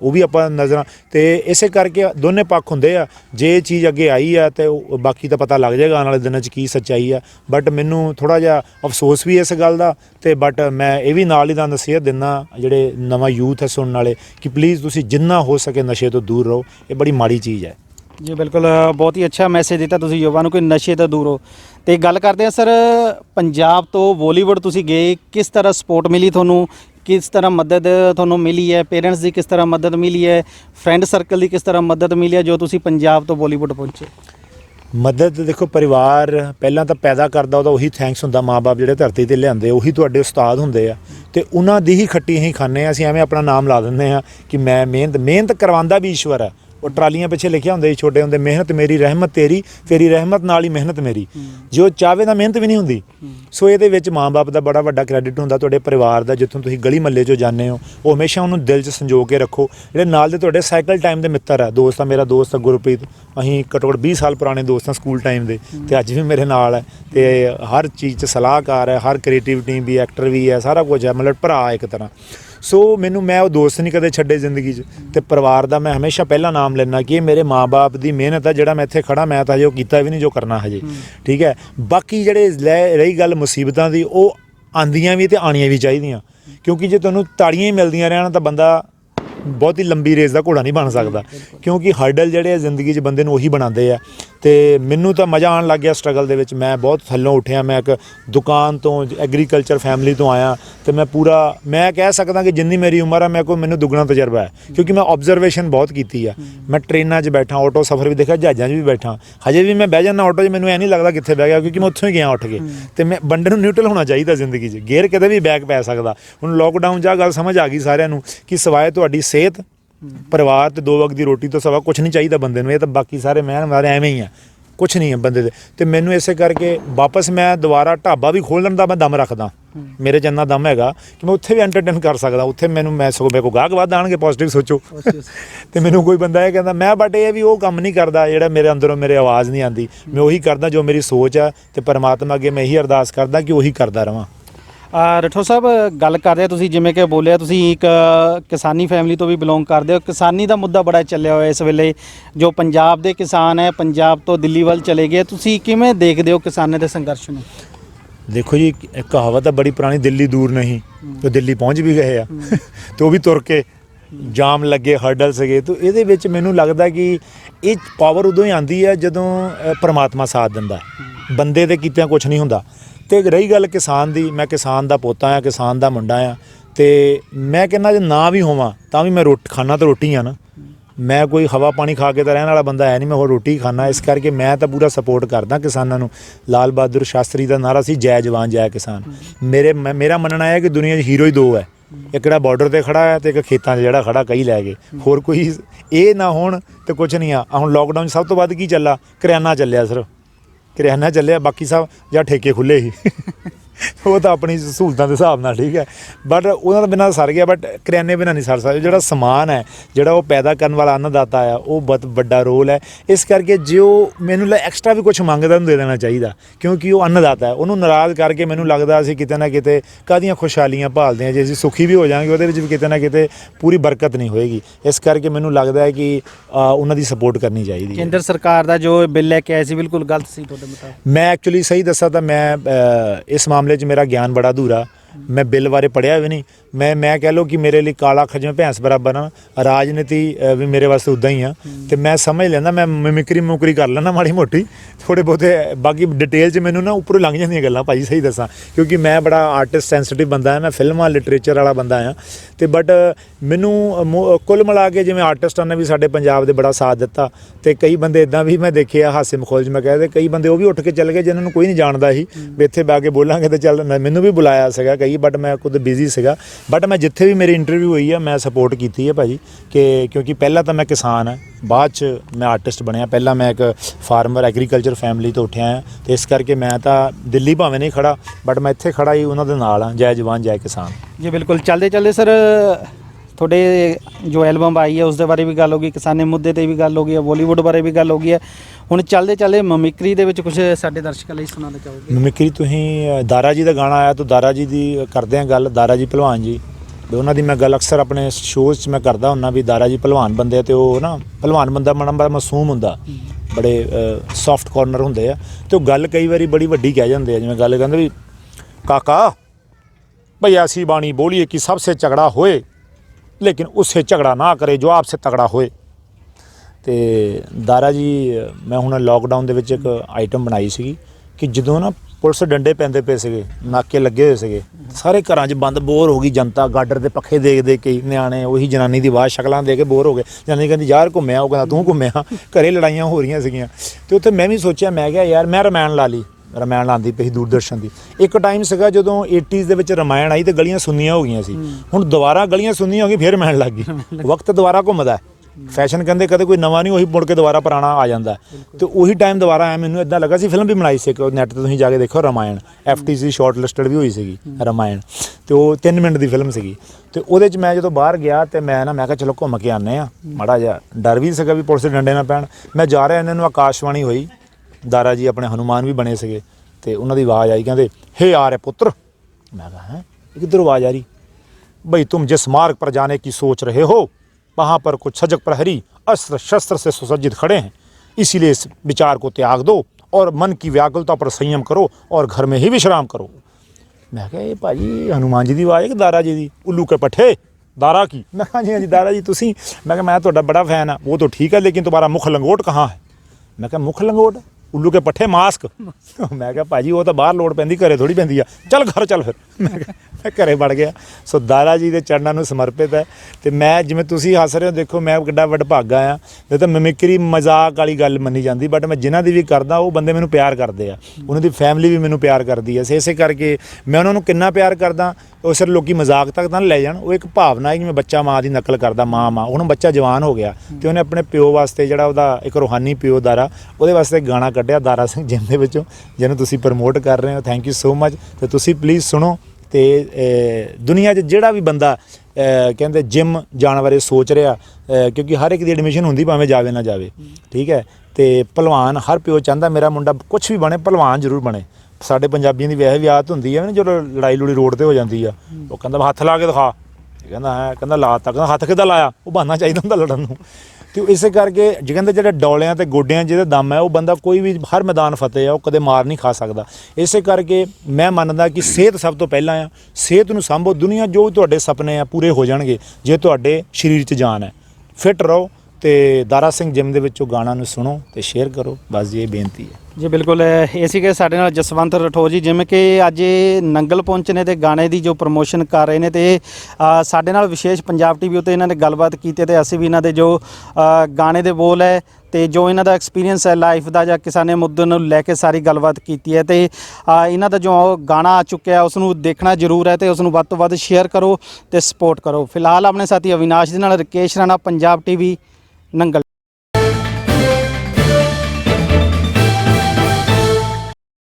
ਉਹ ਵੀ ਆਪਾਂ ਨਜ਼ਰਾਂ ਤੇ ਇਸੇ ਕਰਕੇ ਦੋਨੇ ਪੱਖ ਹੁੰਦੇ ਆ। ਜੇ ਇਹ ਚੀਜ਼ ਅੱਗੇ ਆਈ ਆ ਤੇ ਉਹ ਬਾਕੀ ਤਾਂ ਪਤਾ ਲੱਗ ਜਾਏਗਾ ਆਉਣ ਵਾਲੇ ਦਿਨਾਂ 'ਚ ਕੀ ਸੱਚਾਈ ਆ। ਬਟ ਮੈਨੂੰ ਥੋੜਾ ਜਿਹਾ ਅਫਸੋਸ ਵੀ ਇਸ ਗੱਲ ਦਾ ਤੇ ਬਟ ਮੈਂ ਇਹ ਵੀ ਨਾਲ ਹੀ ਦਾ ਨਸੀਹਤ ਦਿੰਦਾ ਜਿਹੜੇ ਨਵਾਂ ਯੂਥ ਹੈ ਸੁਣਨ ਵਾਲੇ ਕਿ ਪਲੀਜ਼ ਤੁਸੀਂ ਜਿੰਨਾ ਹੋ ਸਕੇ ਨਸ਼ੇ ਤੋਂ ਦੂਰ ਰਹੋ। ਇਹ ਬੜੀ ਮਾੜੀ ਚੀਜ਼ ਹੈ। ਜੀ ਬਿਲਕੁਲ ਬਹੁਤ ਹੀ ਅੱਛਾ ਮੈਸੇਜ ਦਿੱਤਾ ਤੁਸੀਂ ਯੁਵਾ ਨੂੰ ਕਿ ਨਸ਼ੇ ਤੋਂ ਦੂਰ ਹੋ ਤੇ ਗੱਲ ਕਰਦੇ ਆ ਸਰ ਪੰਜਾਬ ਤੋਂ ਬਾਲੀਵੁੱਡ ਤੁਸੀਂ ਗਏ ਕਿਸ ਤਰ੍ਹਾਂ ਸਪੋਰਟ ਮਿਲੀ ਤੁਹਾਨੂੰ? ਕਿਸ ਤਰ੍ਹਾਂ ਮਦਦ ਤੁਹਾਨੂੰ ਮਿਲੀ ਹੈ? ਪੇਰੈਂਟਸ ਦੀ ਕਿਸ ਤਰ੍ਹਾਂ ਮਦਦ ਮਿਲੀ ਹੈ? ਫਰੈਂਡ ਸਰਕਲ ਦੀ ਕਿਸ ਤਰ੍ਹਾਂ ਮਦਦ ਮਿਲੀ ਹੈ ਜੋ ਤੁਸੀਂ ਪੰਜਾਬ ਤੋਂ ਬਾਲੀਵੁੱਡ ਪਹੁੰਚੇ? ਮਦਦ ਦੇਖੋ, ਪਰਿਵਾਰ ਪਹਿਲਾਂ ਤਾਂ ਪੈਦਾ ਕਰਦਾ ਉਹਦਾ ਉਹੀ ਥੈਂਕਸ ਹੁੰਦਾ ਮਾਪੇ ਜਿਹੜੇ ਧਰਤੀ ਤੇ ਲਿਆਂਦੇ ਉਹੀ ਤੁਹਾਡੇ ਉਸਤਾਦ ਹੁੰਦੇ ਆ। ਤੇ ਉਹਨਾਂ ਦੀ ਹੀ ਖੱਟੀ ਅਸੀਂ ਖਾਂਦੇ ਆ ਅਸੀਂ ਐਵੇਂ ਆਪਣਾ ਨਾਮ ਲਾ ਦਿੰਦੇ ਆ ਕਿ ਮੈਂ ਮਿਹਨਤ ਮਿਹਨਤ ਕਰਵਾਉਂਦਾ ਵੀ ਈਸ਼ਵਰ ਹੈ ਉਹ ਟਰਾਲੀਆਂ ਪਿੱਛੇ ਲਿਖਿਆ ਹੁੰਦਾ ਸੀ ਛੋਟੇ ਹੁੰਦੇ ਮਿਹਨਤ ਮੇਰੀ ਰਹਿਮਤ ਤੇਰੀ ਤੇਰੀ ਰਹਿਮਤ ਨਾਲ ਹੀ ਮਿਹਨਤ ਮੇਰੀ। ਜੋ ਚਾਹਵੇ ਤਾਂ ਮਿਹਨਤ ਵੀ ਨਹੀਂ ਹੁੰਦੀ। ਸੋ ਇਹਦੇ ਵਿੱਚ ਮਾਂ-ਬਾਪ ਦਾ ਬੜਾ ਵੱਡਾ ਕ੍ਰੈਡਿਟ ਹੁੰਦਾ ਤੁਹਾਡੇ ਪਰਿਵਾਰ ਦਾ ਜਿੱਥੋਂ ਤੁਸੀਂ ਗਲੀ ਮੱਲੇ 'ਚੋਂ ਜਾਂਦੇ ਹੋ ਉਹ ਹਮੇਸ਼ਾ ਉਹਨੂੰ ਦਿਲ 'ਚ ਸੰਜੋ ਕੇ ਰੱਖੋ। ਜਿਹੜੇ ਨਾਲ ਦੇ ਤੁਹਾਡੇ ਸਾਈਕਲ ਟਾਈਮ ਦੇ ਮਿੱਤਰ ਆ ਦੋਸਤ ਆ ਮੇਰਾ ਦੋਸਤ ਆ ਗੁਰਪ੍ਰੀਤ ਅਸੀਂ ਘੱਟੋ ਘੱਟ 20 ਸਾਲ ਪੁਰਾਣੇ ਦੋਸਤ ਆ ਸਕੂਲ ਟਾਈਮ ਦੇ ਤੇ ਅੱਜ ਵੀ ਮੇਰੇ ਨਾਲ ਹੈ ਤੇ ਹਰ ਚੀਜ਼ 'ਚ ਸਲਾਹਕਾਰ ਹੈ ਹਰ ਕ੍ਰੀਏਟਿਵ ਟੀਮ ਵੀ ਐਕਟਰ ਵੀ ਹੈ ਸਾਰਾ ਕੁਝ ਹੈ ਮਤਲਬ ਭਰਾ ਇੱਕ ਤਰ੍ਹਾਂ। ਸੋ ਮੈਨੂੰ ਮੈਂ ਉਹ ਦੋਸਤ ਨਹੀਂ ਕਦੇ ਛੱਡੇ ਜ਼ਿੰਦਗੀ 'ਚ ਤੇ ਪਰਿਵਾਰ ਦਾ ਮੈਂ ਹਮੇਸ਼ਾ ਪਹਿਲਾ ਨਾਮ ਲੈਣਾ ਕਿ ਇਹ ਮੇਰੇ ਮਾਪੇ ਦੀ ਮਿਹਨਤ ਹੈ ਜਿਹੜਾ ਮੈਂ ਇੱਥੇ ਖੜਾ ਮੈਂ ਤਾਂ ਹਜੇ ਉਹ ਕੀਤਾ ਵੀ ਨਹੀਂ ਜੋ ਕਰਨਾ ਹਜੇ। ਠੀਕ ਹੈ? ਬਾਕੀ ਜਿਹੜੇ ਲੈ- ਰਹੀ ਗੱਲ ਮੁਸੀਬਤਾਂ ਦੀ ਉਹ ਆਂਦੀਆਂ ਵੀ ਤੇ ਆਣੀਆਂ ਵੀ ਚਾਹੀਦੀਆਂ। ਕਿਉਂਕਿ ਜੇ ਤੁਹਾਨੂੰ ਤਾੜੀਆਂ ਹੀ ਮਿਲਦੀਆਂ ਰਹਿਣ ਤਾਂ ਬੰਦਾ ਬਹੁਤੀ ਲੰਬੀ ਰੇਸ ਦਾ ਘੋੜਾ ਨਹੀਂ ਬਣ ਸਕਦਾ। ਕਿਉਂਕਿ ਹਰਡਲ ਜਿਹੜੇ ਆ ਜ਼ਿੰਦਗੀ 'ਚ ਬੰਦੇ ਨੂੰ ਉਹੀ ਬਣਾਉਂਦੇ ਆ। ਤੇ ਮੈਨੂੰ ਤਾਂ ਮਜ਼ਾ ਆਉਣ ਲੱਗ ਗਿਆ ਸਟਰਗਲ ਦੇ ਵਿੱਚ। ਮੈਂ ਬਹੁਤ ਥੱਲੋਂ ਉੱਠਿਆ ਮੈਂ ਇੱਕ ਦੁਕਾਨ ਤੋਂ ਐਗਰੀਕਲਚਰ ਫੈਮਿਲੀ ਤੋਂ ਆਇਆ ਤੇ ਮੈਂ ਪੂਰਾ ਮੈਂ ਕਹਿ ਸਕਦਾ ਕਿ ਜਿੰਨੀ ਮੇਰੀ ਉਮਰ ਆ ਮੈਂ ਕੋਈ ਮੈਨੂੰ ਦੁੱਗਣਾ ਤਜਰਬਾ ਹੈ। ਕਿਉਂਕਿ ਮੈਂ ਆਬਜ਼ਰਵੇਸ਼ਨ ਬਹੁਤ ਕੀਤੀ ਆ। ਮੈਂ ਟ੍ਰੇਨਾਂ 'ਚ ਬੈਠਾ ਆਟੋ ਸਫ਼ਰ ਵੀ ਦੇਖਿਆ ਜਹਾਜ਼ਾਂ 'ਚ ਵੀ ਬੈਠਾ। ਹਜੇ ਵੀ ਮੈਂ ਬਹਿ ਜਾਂਦਾ ਆਟੋ 'ਚ ਮੈਨੂੰ ਐ ਨਹੀਂ ਲੱਗਦਾ ਕਿੱਥੇ ਬਹਿ ਗਿਆ ਕਿਉਂਕਿ ਮੈਂ ਉੱਥੋਂ ਹੀ ਗਿਆ ਉੱਠ ਕੇ। ਤੇ ਮੈਂ ਬੰਦੇ ਨੂੰ ਨਿਊਟਰਲ ਹੋਣਾ ਚਾਹੀਦਾ ਜ਼ਿੰਦਗੀ 'ਚ। ਗੇਅਰ ਕਦੇ ਵੀ ਬੈਕ ਪੈ ਸਕਦਾ। ਹੁਣ ਲੋਕਡਾਊਨ 'ਚ ਆ ਗੱਲ ਸਮਝ ਆ ਗਈ ਸਾਰਿਆਂ ਨੂੰ ਕਿ ਸਿਵਾਏ ਤੁਹਾਡੀ ਸਿਹਤ ਪਰਿਵਾਰ ਤੇ ਦੋ ਵਕਤ ਦੀ ਰੋਟੀ ਤੋਂ ਸਵਾ ਕੁਝ ਨਹੀਂ ਚਾਹੀਦਾ ਬੰਦੇ ਨੂੰ, ਇਹ ਤਾਂ ਬਾਕੀ ਸਾਰੇ ਮੈਂ ਮਾਰੇ ਐਵੇਂ ਹੀ ਆ। ਕੁਝ ਨਹੀਂ ਹੈ ਬੰਦੇ ਦੇ। ਤੇ ਮੈਨੂੰ ਇਸੇ ਕਰਕੇ ਵਾਪਸ ਮੈਂ ਦੁਬਾਰਾ ਢਾਬਾ ਵੀ ਖੋਲਣ ਦਾ ਮੈਂ ਦਮ ਰੱਖਦਾ। ਮੇਰੇ ਚ ਇੰਨਾ ਦਮ ਹੈਗਾ ਕਿ ਮੈਂ ਉੱਥੇ ਵੀ ਐਂਟਰਟੇਨ ਕਰ ਸਕਦਾ। ਉੱਥੇ ਮੈਨੂੰ ਮੈਂ ਸਗੋਂ ਮੇਰੇ ਕੋ ਗਾਹਕ ਵੱਧ ਆਣਗੇ ਪੋਜ਼ਿਟਿਵ ਸੋਚੋ। ਤੇ ਮੈਨੂੰ ਕੋਈ ਬੰਦਾ ਇਹ ਕਹਿੰਦਾ, ਮੈਂ ਬਟ ਇਹ ਵੀ ਉਹ ਕੰਮ ਨਹੀਂ ਕਰਦਾ, ਜਿਹੜਾ ਮੇਰੇ ਅੰਦਰੋਂ ਮੇਰੇ ਆਵਾਜ਼ ਨਹੀਂ ਆਂਦੀ ਮੈਂ ਉਹੀ ਕਰਦਾ ਜੋ ਮੇਰੀ ਸੋਚ ਆ ਤੇ ਪਰਮਾਤਮਾ ਅੱਗੇ ਮੈਂ ਇਹੀ ਅਰਦਾਸ ਕਰਦਾ ਕਿ ਉਹੀ ਕਰਦਾ ਰਵਾਂ। ਰਠੋ ਸਾਹਿਬ ਗੱਲ ਕਰਦੇ ਆ ਤੁਸੀਂ ਜਿਵੇਂ ਕਿ ਬੋਲਿਆ ਤੁਸੀਂ ਇੱਕ ਕਿਸਾਨੀ ਫੈਮਿਲੀ ਤੋਂ ਵੀ ਬਿਲੋਂਗ ਕਰਦੇ ਹੋ। ਕਿਸਾਨੀ ਦਾ ਮੁੱਦਾ ਬੜਾ ਚੱਲਿਆ ਹੋਇਆ ਇਸ ਵੇਲੇ ਜੋ ਪੰਜਾਬ ਦੇ ਕਿਸਾਨ ਹੈ ਪੰਜਾਬ ਤੋਂ ਦਿੱਲੀ ਵੱਲ ਚਲੇ ਗਏ। ਤੁਸੀਂ ਕਿਵੇਂ ਦੇਖਦੇ ਹੋ ਕਿਸਾਨਾਂ ਦੇ ਸੰਘਰਸ਼ ਨੂੰ? ਦੇਖੋ ਜੀ ਇੱਕ ਕਹਾਵਤ ਹੈ ਬੜੀ ਪੁਰਾਣੀ ਦਿੱਲੀ ਦੂਰ ਨਹੀਂ ਤੇ ਦਿੱਲੀ ਪਹੁੰਚ ਵੀ ਗਏ ਆ। ਤੇ ਉਹ ਵੀ ਤੁਰ ਕੇ ਜਾਮ ਲੱਗੇ ਹਰਡਲ ਸੀਗੇ। ਤੇ ਇਹਦੇ ਵਿੱਚ ਮੈਨੂੰ ਲੱਗਦਾ ਕਿ ਇਹ ਪਾਵਰ ਉਦੋਂ ਹੀ ਆਂਦੀ ਹੈ ਜਦੋਂ ਪ੍ਰਮਾਤਮਾ ਸਾਥ ਦਿੰਦਾ। ਹੈ। ਬੰਦੇ ਦੇ ਕੀਤਿਆਂ ਕੁਝ ਨਹੀਂ ਹੁੰਦਾ। ਤੇ ਰਹੀ ਗੱਲ ਕਿਸਾਨ ਦੀ, ਮੈਂ ਕਿਸਾਨ ਦਾ ਪੋਤਾ ਆ, ਕਿਸਾਨ ਦਾ ਮੁੰਡਾ ਆ, ਤੇ ਮੈਂ ਕਹਿੰਦਾ ਜੇ ਨਾ ਵੀ ਹੋਵਾਂ, ਤਾਂ ਵੀ ਮੈਂ ਰੋਟੀ ਖਾਣਾ ਤਾਂ ਰੋਟੀ ਆ ਨਾ। ਮੈਂ ਕੋਈ ਹਵਾ ਪਾਣੀ ਖਾ ਕੇ ਤਾਂ ਰਹਿਣ ਵਾਲਾ ਬੰਦਾ ਹੈ ਨਹੀਂ, ਮੈਂ ਹੋਰ ਰੋਟੀ ਖਾਣਾ ਇਸ ਕਰਕੇ ਮੈਂ ਤਾਂ ਪੂਰਾ ਸਪੋਰਟ ਕਰਦਾ ਕਿਸਾਨਾਂ ਨੂੰ। ਲਾਲ ਬਹਾਦਰ ਸ਼ਾਸਤਰੀ ਦਾ ਨਾਰਾ ਸੀ, ਜੈ ਜਵਾਨ, ਜੈ ਕਿਸਾਨ। ਮੇਰੇ, ਮੈਂ- ਮੇਰਾ ਮੰਨਣਾ ਹੈ ਕਿ ਦੁਨੀਆ 'ਚ ਹੀਰੋ ਹੀ ਦੋ ਹੈ। ਇੱਕ ਜਿਹੜਾ ਬਾਰਡਰ ਤੇ ਖੜਾ ਹੈ ਤੇ ਇੱਕ ਖੇਤਾਂ 'ਚ ਜਿਹੜਾ ਖੜਾ, ਕਈ ਲੈ ਗਏ। ਹੋਰ ਕੋਈ ਇਹ ਨਾ ਹੋਣ ਤੇ ਕੁਝ ਨਹੀਂ ਆ। ਹੁਣ ਲੋਕਡਾਊਨ 'ਚ ਸਭ ਤੋਂ ਵੱਧ ਕੀ ਚੱਲਾ? ਕਰਿਆਨਾ ਚੱਲਿਆ ਸਿਰਫ। ਕਰਿਆਨਾ ਚੱਲਿਆ ਬਾਕੀ ਸਭ ਜਾਂ ਠੇਕੇ ਖੁੱਲੇ ਸੀ ਉਹ ਤਾਂ ਆਪਣੀ ਸਹੂਲਤਾਂ ਦੇ ਹਿਸਾਬ ਨਾਲ ਠੀਕ ਹੈ। ਬਟ ਉਹਨਾਂ ਦਾ ਬਿਨਾਂ ਸਰ ਗਿਆ ਬਟ ਕਰਿਆਨੇ ਬਿਨਾਂ ਨਹੀਂ ਸਰ ਸਕਦਾ। ਜਿਹੜਾ ਸਮਾਨ ਹੈ ਜਿਹੜਾ ਉਹ ਪੈਦਾ ਕਰਨ ਵਾਲਾ ਅੰਨਦਾਤਾ ਆ ਉਹ ਬਹੁਤ ਵੱਡਾ ਰੋਲ ਹੈ। ਇਸ ਕਰਕੇ ਜੋ ਮੈਨੂੰ ਐਕਸਟਰਾ ਵੀ ਕੁਝ ਮੰਗਦਾ ਉਹਨੂੰ ਦੇ ਦੇਣਾ ਚਾਹੀਦਾ। ਕਿਉਂਕਿ ਉਹ ਅੰਨਦਾਤਾ ਹੈ। ਉਹਨੂੰ ਨਾਰਾਜ਼ ਕਰਕੇ ਮੈਨੂੰ ਲੱਗਦਾ ਅਸੀਂ ਕਿਤੇ ਨਾ ਕਿਤੇ ਕਾਦੀਆਂ ਖੁਸ਼ਹਾਲੀਆਂ ਭਾਲਦੇ ਹਾਂ। ਜੇ ਅਸੀਂ ਸੁਖੀ ਵੀ ਹੋ ਜਾਾਂਗੇ ਉਹਦੇ ਵਿੱਚ ਵੀ ਕਿਤੇ ਨਾ ਕਿਤੇ ਪੂਰੀ ਬਰਕਤ ਨਹੀਂ ਹੋਏਗੀ। ਇਸ ਕਰਕੇ ਮੈਨੂੰ ਲੱਗਦਾ ਹੈ ਕਿ ਉਹਨਾਂ ਦੀ ਸਪੋਰਟ ਕਰਨੀ ਚਾਹੀਦੀ ਹੈ। ਕੇਂਦਰ ਸਰਕਾਰ ਦਾ ਜੋ ਬਿੱਲ ਲੈ ਕੇ ਸੀ ਬਿਲਕੁਲ ਗਲਤ ਸੀ ਤੁਹਾਡੇ ਮੁਤਾਬਕ। ਮੈਂ ਐਕਚੁਅਲੀ ਸਹੀ ਦੱਸਾਂ ਤਾਂ ਮੈਂ ਇਸ ਮਾਮਲੇ 'ਚ ਮੇਰਾ ਗਿਆਨ ਬੜਾ ਅਧੂਰਾ। ਮੈਂ ਬਿੱਲ ਬਾਰੇ ਪੜਿਆ ਵੀ ਨਹੀਂ। ਮੈਂ ਮੈਂ ਕਹਿ ਲਓ ਕਿ ਮੇਰੇ ਲਈ ਕਾਲਾ ਅੱਖ ਭੈਂਸ ਬਰਾਬਰ ਆ। ਰਾਜਨੀਤੀ ਵੀ ਮੇਰੇ ਵਾਸਤੇ ਉਦਾਂ ਹੀ ਆ। ਤੇ ਮੈਂ ਸਮਝ ਲੈਂਦਾ, ਮੈਂ ਮਿਮਿਕਰੀ ਮੁਕਰੀ ਕਰ ਲੈਂਦਾ ਮਾੜੀ ਮੋਟੀ। ਥੋੜੇ ਬਹੁਤੇ, ਬਾਕੀ ਡਿਟੇਲ 'ਚ ਮੈਨੂੰ ਨਾ ਉੱਪਰੋਂ ਲੰਘ ਜਾਂਦੀਆਂ ਗੱਲਾਂ, ਭਾਜੀ ਸਹੀ ਦੱਸਾਂ। ਕਿਉਂਕਿ ਮੈਂ ਬੜਾ ਆਰਟਿਸਟ ਸੈਂਸਿਟਿਵ ਬੰਦਾ ਹਾਂ ਮੈਂ ਫਿਲਮਾਂ ਲਿਟਰੇਚਰ ਵਾਲਾ ਬੰਦਾ ਹਾਂ ਤੇ ਬਟ ਮੈਨੂੰ, ਮੋ- ਕੁੱਲ ਮਿਲਾ ਕੇ ਜਿਵੇਂ ਆਰਟਿਸਟਾਂ ਨੇ ਵੀ ਸਾਡੇ ਪੰਜਾਬ ਦੇ ਬੜਾ ਸਾਥ ਦਿੱਤਾ। ਤੇ ਕਈ ਬੰਦੇ ਇਦਾਂ ਵੀ ਮੈਂ ਦੇਖੇ ਆ, ਹਾਸੇ ਮਖੌਲ 'ਚ ਮੈਂ ਕਹਿੰਦੇ ਕਈ ਬੰਦੇ ਉਹ ਵੀ ਉੱਠ ਕੇ ਚੱਲ ਗਏ, ਜਿਨ੍ਹਾਂ ਨੂੰ ਕੋਈ ਨਹੀਂ ਜਾਣਦਾ ਸੀ, ਵੀ ਇੱਥੇ ਬੈ ਕੇ ਬੋਲਾਂਗੇ ਤੇ ਚੱਲ ਮੈਨੂੰ ਵੀ ਬੁਲਾਇਆ ਸੀਗਾ ਕਈ ਬਟ ਮੈਂ ਖੁਦ ਬਿਜ਼ੀ ਸੀਗਾ। ਬਟ ਮੈਂ ਜਿੱਥੇ ਵੀ ਮੇਰੀ ਇੰਟਰਵਿਊ ਹੋਈ ਆ, ਮੈਂ ਸਪੋਰਟ ਕੀਤੀ ਹੈ ਭਾਜੀ, ਕਿ ਕਿਉਂਕਿ ਪਹਿਲਾਂ ਤਾਂ ਮੈਂ ਕਿਸਾਨ ਆ, ਬਾਅਦ ਚ ਮੈਂ ਆਰਟਿਸਟ ਬਣਿਆ। ਪਹਿਲਾਂ ਮੈਂ ਇੱਕ ਫਾਰਮਰ ਐਗਰੀਕਲਚਰ ਫੈਮਿਲੀ ਤੋਂ ਉੱਠਿਆ ਆ, ਤੇ ਇਸ ਕਰਕੇ ਮੈਂ ਤਾਂ ਦਿੱਲੀ ਭਾਵੇਂ ਨਹੀਂ ਖੜਾ ਬਟ ਮੈਂ ਇੱਥੇ ਖੜਾ ਹੀ ਉਹਨਾਂ ਦੇ ਨਾਲ ਆ। ਜੈ ਜਵਾਨ, ਜੈ ਕਿਸਾਨ। ਜੀ, ਬਿਲਕੁਲ। ਚੱਲਦੇ ਚੱਲਦੇ ਸਰ ਤੁਹਾਡੇ ਜੋ ਐਲਬਮ ਆਈ ਹੈ ਉਸ ਦੇ ਬਾਰੇ ਵੀ ਗੱਲ ਹੋ ਗਈ, ਕਿਸਾਨੇ ਮੁੱਦੇ ਤੇ ਵੀ ਗੱਲ ਹੋ ਗਈ ਹੈ ਬਾਲੀਵੁੱਡ ਬਾਰੇ ਵੀ ਗੱਲ ਹੋ ਗਈ ਹੈ। ਹੁਣ ਚੱਲਦੇ ਚੱਲਦੇ ਮਮਿਕਰੀ ਦੇ ਵਿੱਚ ਕੁਝ ਸਾਡੇ ਦਰਸ਼ਕਾਂ ਲਈ ਸੁਣਾਉਣਾ ਚਾਹੋਗੇ? ਮਮਿਕਰੀ, ਤੁਸੀਂ ਦਾਰਾ ਜੀ ਦਾ ਗਾਣਾ ਆਇਆ ਤਾਂ ਦਾਰਾ ਜੀ ਦੀ ਕਰਦੇ ਆ ਗੱਲ, ਦਾਰਾ ਜੀ ਪਹਿਲਵਾਨ ਜੀ। ਤੇ ਉਹਨਾਂ ਦੀ ਮੈਂ ਗੱਲ ਅਕਸਰ ਆਪਣੇ ਸ਼ੋਜ਼ 'ਚ ਮੈਂ ਕਰਦਾ ਹੁੰਨਾ ਵੀ ਦਾਰਾ ਜੀ ਪਹਿਲਵਾਨ ਬੰਦੇ ਆ ਤੇ ਉਹ ਨਾ ਪਹਿਲਵਾਨ ਬੰਦਾ ਮਨ ਬੜਾ ਮਾਸੂਮ ਹੁੰਦਾ। ਬੜੇ ਸੌਫਟ ਕਾਰਨਰ ਹੁੰਦੇ ਆ। ਤੇ ਉਹ ਗੱਲ ਕਈ ਵਾਰੀ ਬੜੀ ਵੱਡੀ ਕਹਿ ਜਾਂਦੇ ਆ, ਜਿਵੇਂ ਗੱਲ ਕਹਿੰਦੇ ਵੀ, ਕਾਕਾ, ਭਈਆ ਸੀ ਬਾਣੀ ਬੋਲੀਏ ਕਿ ਸਭ ਸੇ ਝਗੜਾ ਹੋਏ। लेकिन उससे झगड़ा ना करे जो आपसे तगड़ा होए ਤੇ ਦਾਰਾ ਜੀ ਮੈਂ ਹੁਣ ਲੋਕਡਾਊਨ ਦੇ ਵਿੱਚ ਇੱਕ ਆਈਟਮ ਬਣਾਈ ਸੀਗੀ ਕਿ ਜਦੋਂ ਨਾ ਪੁਲਿਸ ਡੰਡੇ ਪੈਂਦੇ ਪਏ ਸੀਗੇ ਨਾਕੇ ਲੱਗੇ ਹੋਏ ਸੀਗੇ ਸਾਰੇ ਘਰਾਂ 'ਚ ਬੰਦ ਬੋਰ ਹੋ ਗਈ ਜਨਤਾ ਗਾਡਰ ਦੇ ਪੱਖੇ ਦੇਖ ਦੇਖ ਕੇ ਹੀ, ਨਿਆਣੇ ਉਹੀ ਜਨਾਨੀ ਦੀ ਆਵਾਜ਼ ਸ਼ਕਲਾਂ ਦੇ ਕੇ ਬੋਰ ਹੋ ਗਏ ਜਨਾਨੀ ਕਹਿੰਦੀ ਯਾਰ ਘੁੰਮਿਆ ਉਹ ਕਹਿੰਦਾ ਤੂੰ ਘੁੰਮਿਆ ਘਰੇ ਲੜਾਈਆਂ ਹੋ ਰਹੀਆਂ ਸੀਗੀਆਂ ਤੇ ਉੱਥੇ ਮੈਂ ਵੀ ਸੋਚਿਆ ਮੈਂ ਕਿਹਾ ਯਾਰ ਮੈਂ ਰਮਾਇਣ ਲਾ ਲਈ ਰਮਾਇਣ ਆਂਦੀ ਪਈ ਸੀ ਦੂਰਦਰਸ਼ਨ ਦੀ। ਇੱਕ ਟਾਈਮ ਸੀਗਾ ਜਦੋਂ 80s ਦੇ ਵਿੱਚ ਰਮਾਇਣ ਆਈ ਤੇ ਗਲੀਆਂ ਸੁੰਨੀਆਂ ਹੋ ਗਈਆਂ ਸੀ। ਹੁਣ ਦੁਬਾਰਾ ਗਲੀਆਂ ਸੁੰਨੀਆਂ ਹੋ ਗਈ ਫਿਰ ਰਮਾਇਣ ਲੱਗ ਗਈ। ਵਕਤ ਦੁਬਾਰਾ ਘੁੰਮਦਾ। ਫੈਸ਼ਨ ਕਹਿੰਦੇ ਕਦੇ ਕੋਈ ਨਵਾਂ ਨਹੀਂ ਉਹੀ ਮੁੜ ਕੇ ਦੁਬਾਰਾ ਪੁਰਾਣਾ ਆ ਜਾਂਦਾ ਤੇ ਉਹੀ ਟਾਈਮ ਦੁਬਾਰਾ ਆਇਆ ਮੈਨੂੰ ਇਦਾਂ ਲੱਗਾ ਸੀ ਫਿਲਮ ਵੀ ਬਣਾਈ ਸੀ ਨੈਟ ਤੇ ਤੁਸੀਂ ਜਾ ਕੇ ਦੇਖੋ ਰਮਾਇਣ। ਐਫਟੀਸੀ ਸ਼ਾਰਟ ਲਿਸਟਡ ਵੀ ਹੋਈ ਸੀਗੀ ਰਮਾਇਣ। ਤੇ ਉਹ 3 ਮਿੰਟ ਦੀ ਫਿਲਮ ਸੀਗੀ। ਤੇ ਉਹਦੇ ਚ ਮੈਂ ਜਦੋਂ ਬਾਹਰ ਗਿਆ ਤੇ ਮੈਂ ਨਾ ਮੈਂ ਕਿਹਾ ਚਲੋ ਘੁੰਮ ਕੇ ਆਨੇ ਆ ਮਾੜਾ ਜਿਹਾ ਡਰ ਵੀ ਸੀਗਾ ਵੀ ਪੁਲਿਸ ਦੇ ਡੰਡੇ ਨਾ ਪੈਣ। ਮੈਂ ਜਾ ਰਿਹਾ ਇਹਨਾਂ ਨੂੰ ਆਕਾਸ਼ਵਾਣੀ ਹੋਈ। ਦਾਰਾ ਜੀ ਆਪਣੇ ਹਨੂਮਾਨ ਵੀ ਬਣੇ ਸੀਗੇ ਤੇ ਉਹਨਾਂ ਦੀ ਆਵਾਜ਼ ਆਈ ਕਹਿੰਦੇ ਹੇ ਆ ਰੇ ਪੁੱਤਰ मैं कहा है किधर आवाज आ रही भाई तुम जिस मार्ग पर जाने की सोच रहे हो वहां पर कुछ सजग प्रहरी अस्त्र शस्त्र से सुसज्जित खड़े हैं इसीलिए इस विचार को त्याग दो और मन की व्याकुलता पर संयम करो और घर में ही विश्राम करो ਮੈਂ ਕਿਹਾ ਇਹ ਭਾਜੀ ਹਨੂਮਾਨ ਜੀ ਦੀ ਆਵਾਜ਼ ਹੈ ਕਿ ਦਾਰਾ ਜੀ ਦੀ ਉੱਲੂ ਕੇ ਪੱਠੇ ਦਾਰਾ ਕੀ ਮੈਂ ਕਿਹਾ ਜੀ ਹਾਂਜੀ ਦਾਰਾ ਜੀ ਤੁਸੀਂ ਮੈਂ ਕਿਹਾ ਮੈਂ ਤੁਹਾਡਾ ਬੜਾ ਫੈਨ ਆ ਉਹ ਤਾਂ ਠੀਕ ਹੈ ਲੇਕਿਨ ਤੁਹਾਡਾ ਮੁੱਖ ਲੰਗੋਟ ਕਹਾਂ ਹੈ ਮੈਂ ਕਿਹਾ ਮੁੱਖ ਲੰਗੋਟ ਉੱਲੂ ਕੇ ਪੱਠੇ ਮਾਸਕ। ਮੈਂ ਕਿਹਾ, ਭਾਜੀ, ਉਹ ਤਾਂ ਬਾਹਰ ਲੋੜ ਪੈਂਦੀ, ਘਰੇ ਥੋੜੀ ਪੈਂਦੀ ਆ। ਚੱਲ ਘਰ, ਚੱਲ ਫਿਰ। ਮੈਂ ਕਿਹਾ, ਮੈਂ ਘਰੇ ਵੜ ਗਿਆ। ਸੋ ਦਾਦਾ ਜੀ ਦੇ ਚਰਨਾਂ ਨੂੰ ਸਮਰਪਿਤ ਹੈ। ਤੇ ਮੈਂ ਜਿਵੇਂ ਤੁਸੀਂ ਹੱਸ ਰਹੇ ਹੋ, ਦੇਖੋ, ਮੈਂ ਕਿੱਡਾ ਵਡਭਾਗਾ ਆ। ਨਹੀਂ ਤਾਂ ਮਿਮਿਕਰੀ ਮਜ਼ਾਕ ਵਾਲੀ ਗੱਲ ਮੰਨੀ ਜਾਂਦੀ ਬਟ ਮੈਂ ਜਿਨ੍ਹਾਂ ਦੀ ਵੀ ਕਰਦਾ, ਉਹ ਬੰਦੇ ਮੈਨੂੰ ਪਿਆਰ ਕਰਦੇ ਆ। ਉਹਨਾਂ ਦੀ ਫੈਮਿਲੀ ਵੀ ਮੈਨੂੰ ਪਿਆਰ ਕਰਦੀ ਹੈ ਇਸੇ ਇਸੇ ਕਰਕੇ ਮੈਂ ਉਹਨਾਂ ਨੂੰ ਕਿੰਨਾ ਪਿਆਰ ਕਰਦਾ। ਉਹ ਸਿਰ ਲੋਕੀ ਮਜ਼ਾਕ ਤੱਕ ਤਾਂ ਨਾ ਲੈ ਜਾਣ, ਉਹ ਇੱਕ ਭਾਵਨਾ ਹੈ ਕਿ ਮੈਂ ਬੱਚਾ ਮਾਂ ਦੀ ਨਕਲ ਕਰਦਾ, ਮਾਂ ਮਾਂ। ਹੁਣ ਬੱਚਾ ਜਵਾਨ ਹੋ ਗਿਆ ਤੇ ਉਹਨੇ ਆਪਣੇ ਪਿਓ ਵਾਸਤੇ ਜਿਹੜਾ ਉਹਦਾ ਇੱਕ ਰੂਹਾਨੀ ਪਿਓ ਦਾਰਾ, ਉਹਦੇ ਵਾਸਤੇ ਗਾਣਾ ਕੱਢਿਆ ਦਾਰਾ ਸਿੰਘ ਜਿੰਮ ਦੇ ਵਿੱਚੋਂ, ਜਿਹਨੂੰ ਤੁਸੀਂ ਪ੍ਰਮੋਟ ਕਰ ਰਹੇ ਹੋ। ਥੈਂਕ ਯੂ ਸੋ ਮਚ ਤੇ ਤੁਸੀਂ ਪਲੀਜ਼ ਸੁਣੋ ਤੇ ਦੁਨੀਆ 'ਚ ਜਿਹੜਾ ਵੀ ਬੰਦਾ ਕਹਿੰਦੇ ਜਿਮ ਜਾਣ ਬਾਰੇ ਸੋਚ ਰਿਹਾ ਕਿਉਂਕਿ ਹਰ ਇੱਕ ਦੀ ਐਡਮਿਸ਼ਨ ਹੁੰਦੀ ਭਾਵੇਂ ਜਾਵੇ ਨਾ ਜਾਵੇ, ਠੀਕ ਹੈ? ਤੇ ਪਹਿਲਵਾਨ ਹਰ ਪਿਓ ਚਾਹੁੰਦਾ ਮੇਰਾ ਮੁੰਡਾ ਕੁਝ ਵੀ ਬਣੇ ਪਹਿਲਵਾਨ ਜ਼ਰੂਰ ਬਣੇ। ਸਾਡੇ ਪੰਜਾਬੀਆਂ ਦੀ ਵੈਸੇ ਵੀ ਆਦਤ ਹੁੰਦੀ ਹੈ ਨਾ ਜਦੋਂ ਲੜਾਈ ਲੁੜੀ ਰੋਡ ਤੇ ਹੋ ਜਾਂਦੀ ਆ ਉਹ ਕਹਿੰਦਾ ਹੱਥ ਲਾ ਕੇ ਦਿਖਾ। ਕਹਿੰਦਾ ਹੈ ਕਹਿੰਦਾ ਲਾ ਤਾ ਕਹਿੰਦਾ ਹੱਥ ਕਿੱਦਾਂ ਲਾਇਆ? ਉਹ ਬਹਾਨਾ ਚਾਹੀਦਾ ਹੁੰਦਾ ਲੜਨ ਨੂੰ। ਤੇ ਇਸੇ ਕਰਕੇ ਜੇ ਕਹਿੰਦੇ ਜਿਹੜੇ ਡੋਲਿਆਂ ਤੇ ਗੋਡਿਆਂ ਜਿਹਦੇ ਦਮ ਹੈ ਉਹ ਬੰਦਾ ਕੋਈ ਵੀ ਹਰ ਮੈਦਾਨ ਫਤਿਹ ਆ ਉਹ ਕਦੇ ਮਾਰ ਨਹੀਂ ਖਾ ਸਕਦਾ। ਇਸੇ ਕਰਕੇ ਮੈਂ ਮੰਨਦਾ ਕਿ ਸਿਹਤ ਸਭ ਤੋਂ ਪਹਿਲਾਂ ਆ। ਸਿਹਤ ਨੂੰ ਸੰਭੋ ਦੁਨੀਆ ਜੋ ਵੀ ਤੁਹਾਡੇ ਸੁਪਨੇ ਆ ਪੂਰੇ ਹੋ ਜਾਣਗੇ ਜੇ ਤੁਹਾਡੇ ਸਰੀਰ 'ਚ ਜਾਨ ਹੈ। ਫਿੱਟ ਰਹੋ ਤੇ ਦਾਰਾ ਸਿੰਘ ਜਿਮ ਦੇ ਵਿੱਚੋਂ ਗਾਣਾ ਨੂੰ ਸੁਣੋ ਤੇ ਸ਼ੇਅਰ ਕਰੋ। ਬਸ ਜੀ ਇਹ ਬੇਨਤੀ ਹੈ। ਜੀ, ਬਿਲਕੁਲ ਅਹ ਇਹ ਸੀਗੇ ਸਾਡੇ ਨਾਲ ਜਸਵੰਤ ਰਠੌਰ ਜੀ, ਜਿਵੇਂ ਕਿ ਅੱਜ ਇਹ ਨੰਗਲ ਪਹੁੰਚੇ ਨੇ ਤੇ ਗਾਣੇ ਦੀ ਜੋ ਪ੍ਰਮੋਸ਼ਨ ਕਰ ਰਹੇ ਨੇ ਤੇ ਅਹ ਸਾਡੇ ਨਾਲ ਵਿਸ਼ੇਸ਼ ਪੰਜਾਬ ਟੀਵੀ ਉਤੇ ਇਹਨਾਂ ਨੇ ਗੱਲਬਾਤ ਕੀਤੀ ਤੇ ਅਸੀਂ ਵੀ ਇਹਨਾਂ ਦੇ ਜੋ ਅਹ ਗਾਣੇ ਦੇ ਬੋਲ ਹੈ ਤੇ ਜੋ ਇਹਨਾਂ ਦਾ ਐਕਸਪੀਰੀਅੰਸ ਹੈ ਲਾਈਫ ਦਾ ਜਾਂ ਕਿਸਾਨੇ ਮੁੱਦੇ ਨੂੰ ਲੈ ਕੇ ਸਾਰੀ ਗੱਲਬਾਤ ਕੀਤੀ ਹੈ ਤੇ ਅਹ ਇਹਨਾਂ ਦਾ ਜੋ ਗਾਣਾ ਆ ਚੁੱਕਿਆ ਉਸ ਨੂੰ ਦੇਖਣਾ ਜ਼ਰੂਰ ਹੈ ਤੇ ਉਸ ਨੂੰ ਵੱਧ ਤੋਂ ਵੱਧ ਸ਼ੇਅਰ ਕਰੋ ਤੇ ਸਪੋਰਟ ਕਰੋ। ਫਿਲਹਾਲ ਆਪਣੇ ਸਾਥੀ ਅਵਿਨਾਸ਼ ਦੇ ਨਾਲ ਰਕੇਸ਼ ਰਾਣਾ, ਪੰਜਾਬ ਟੀਵੀ ਨੰਗਲ।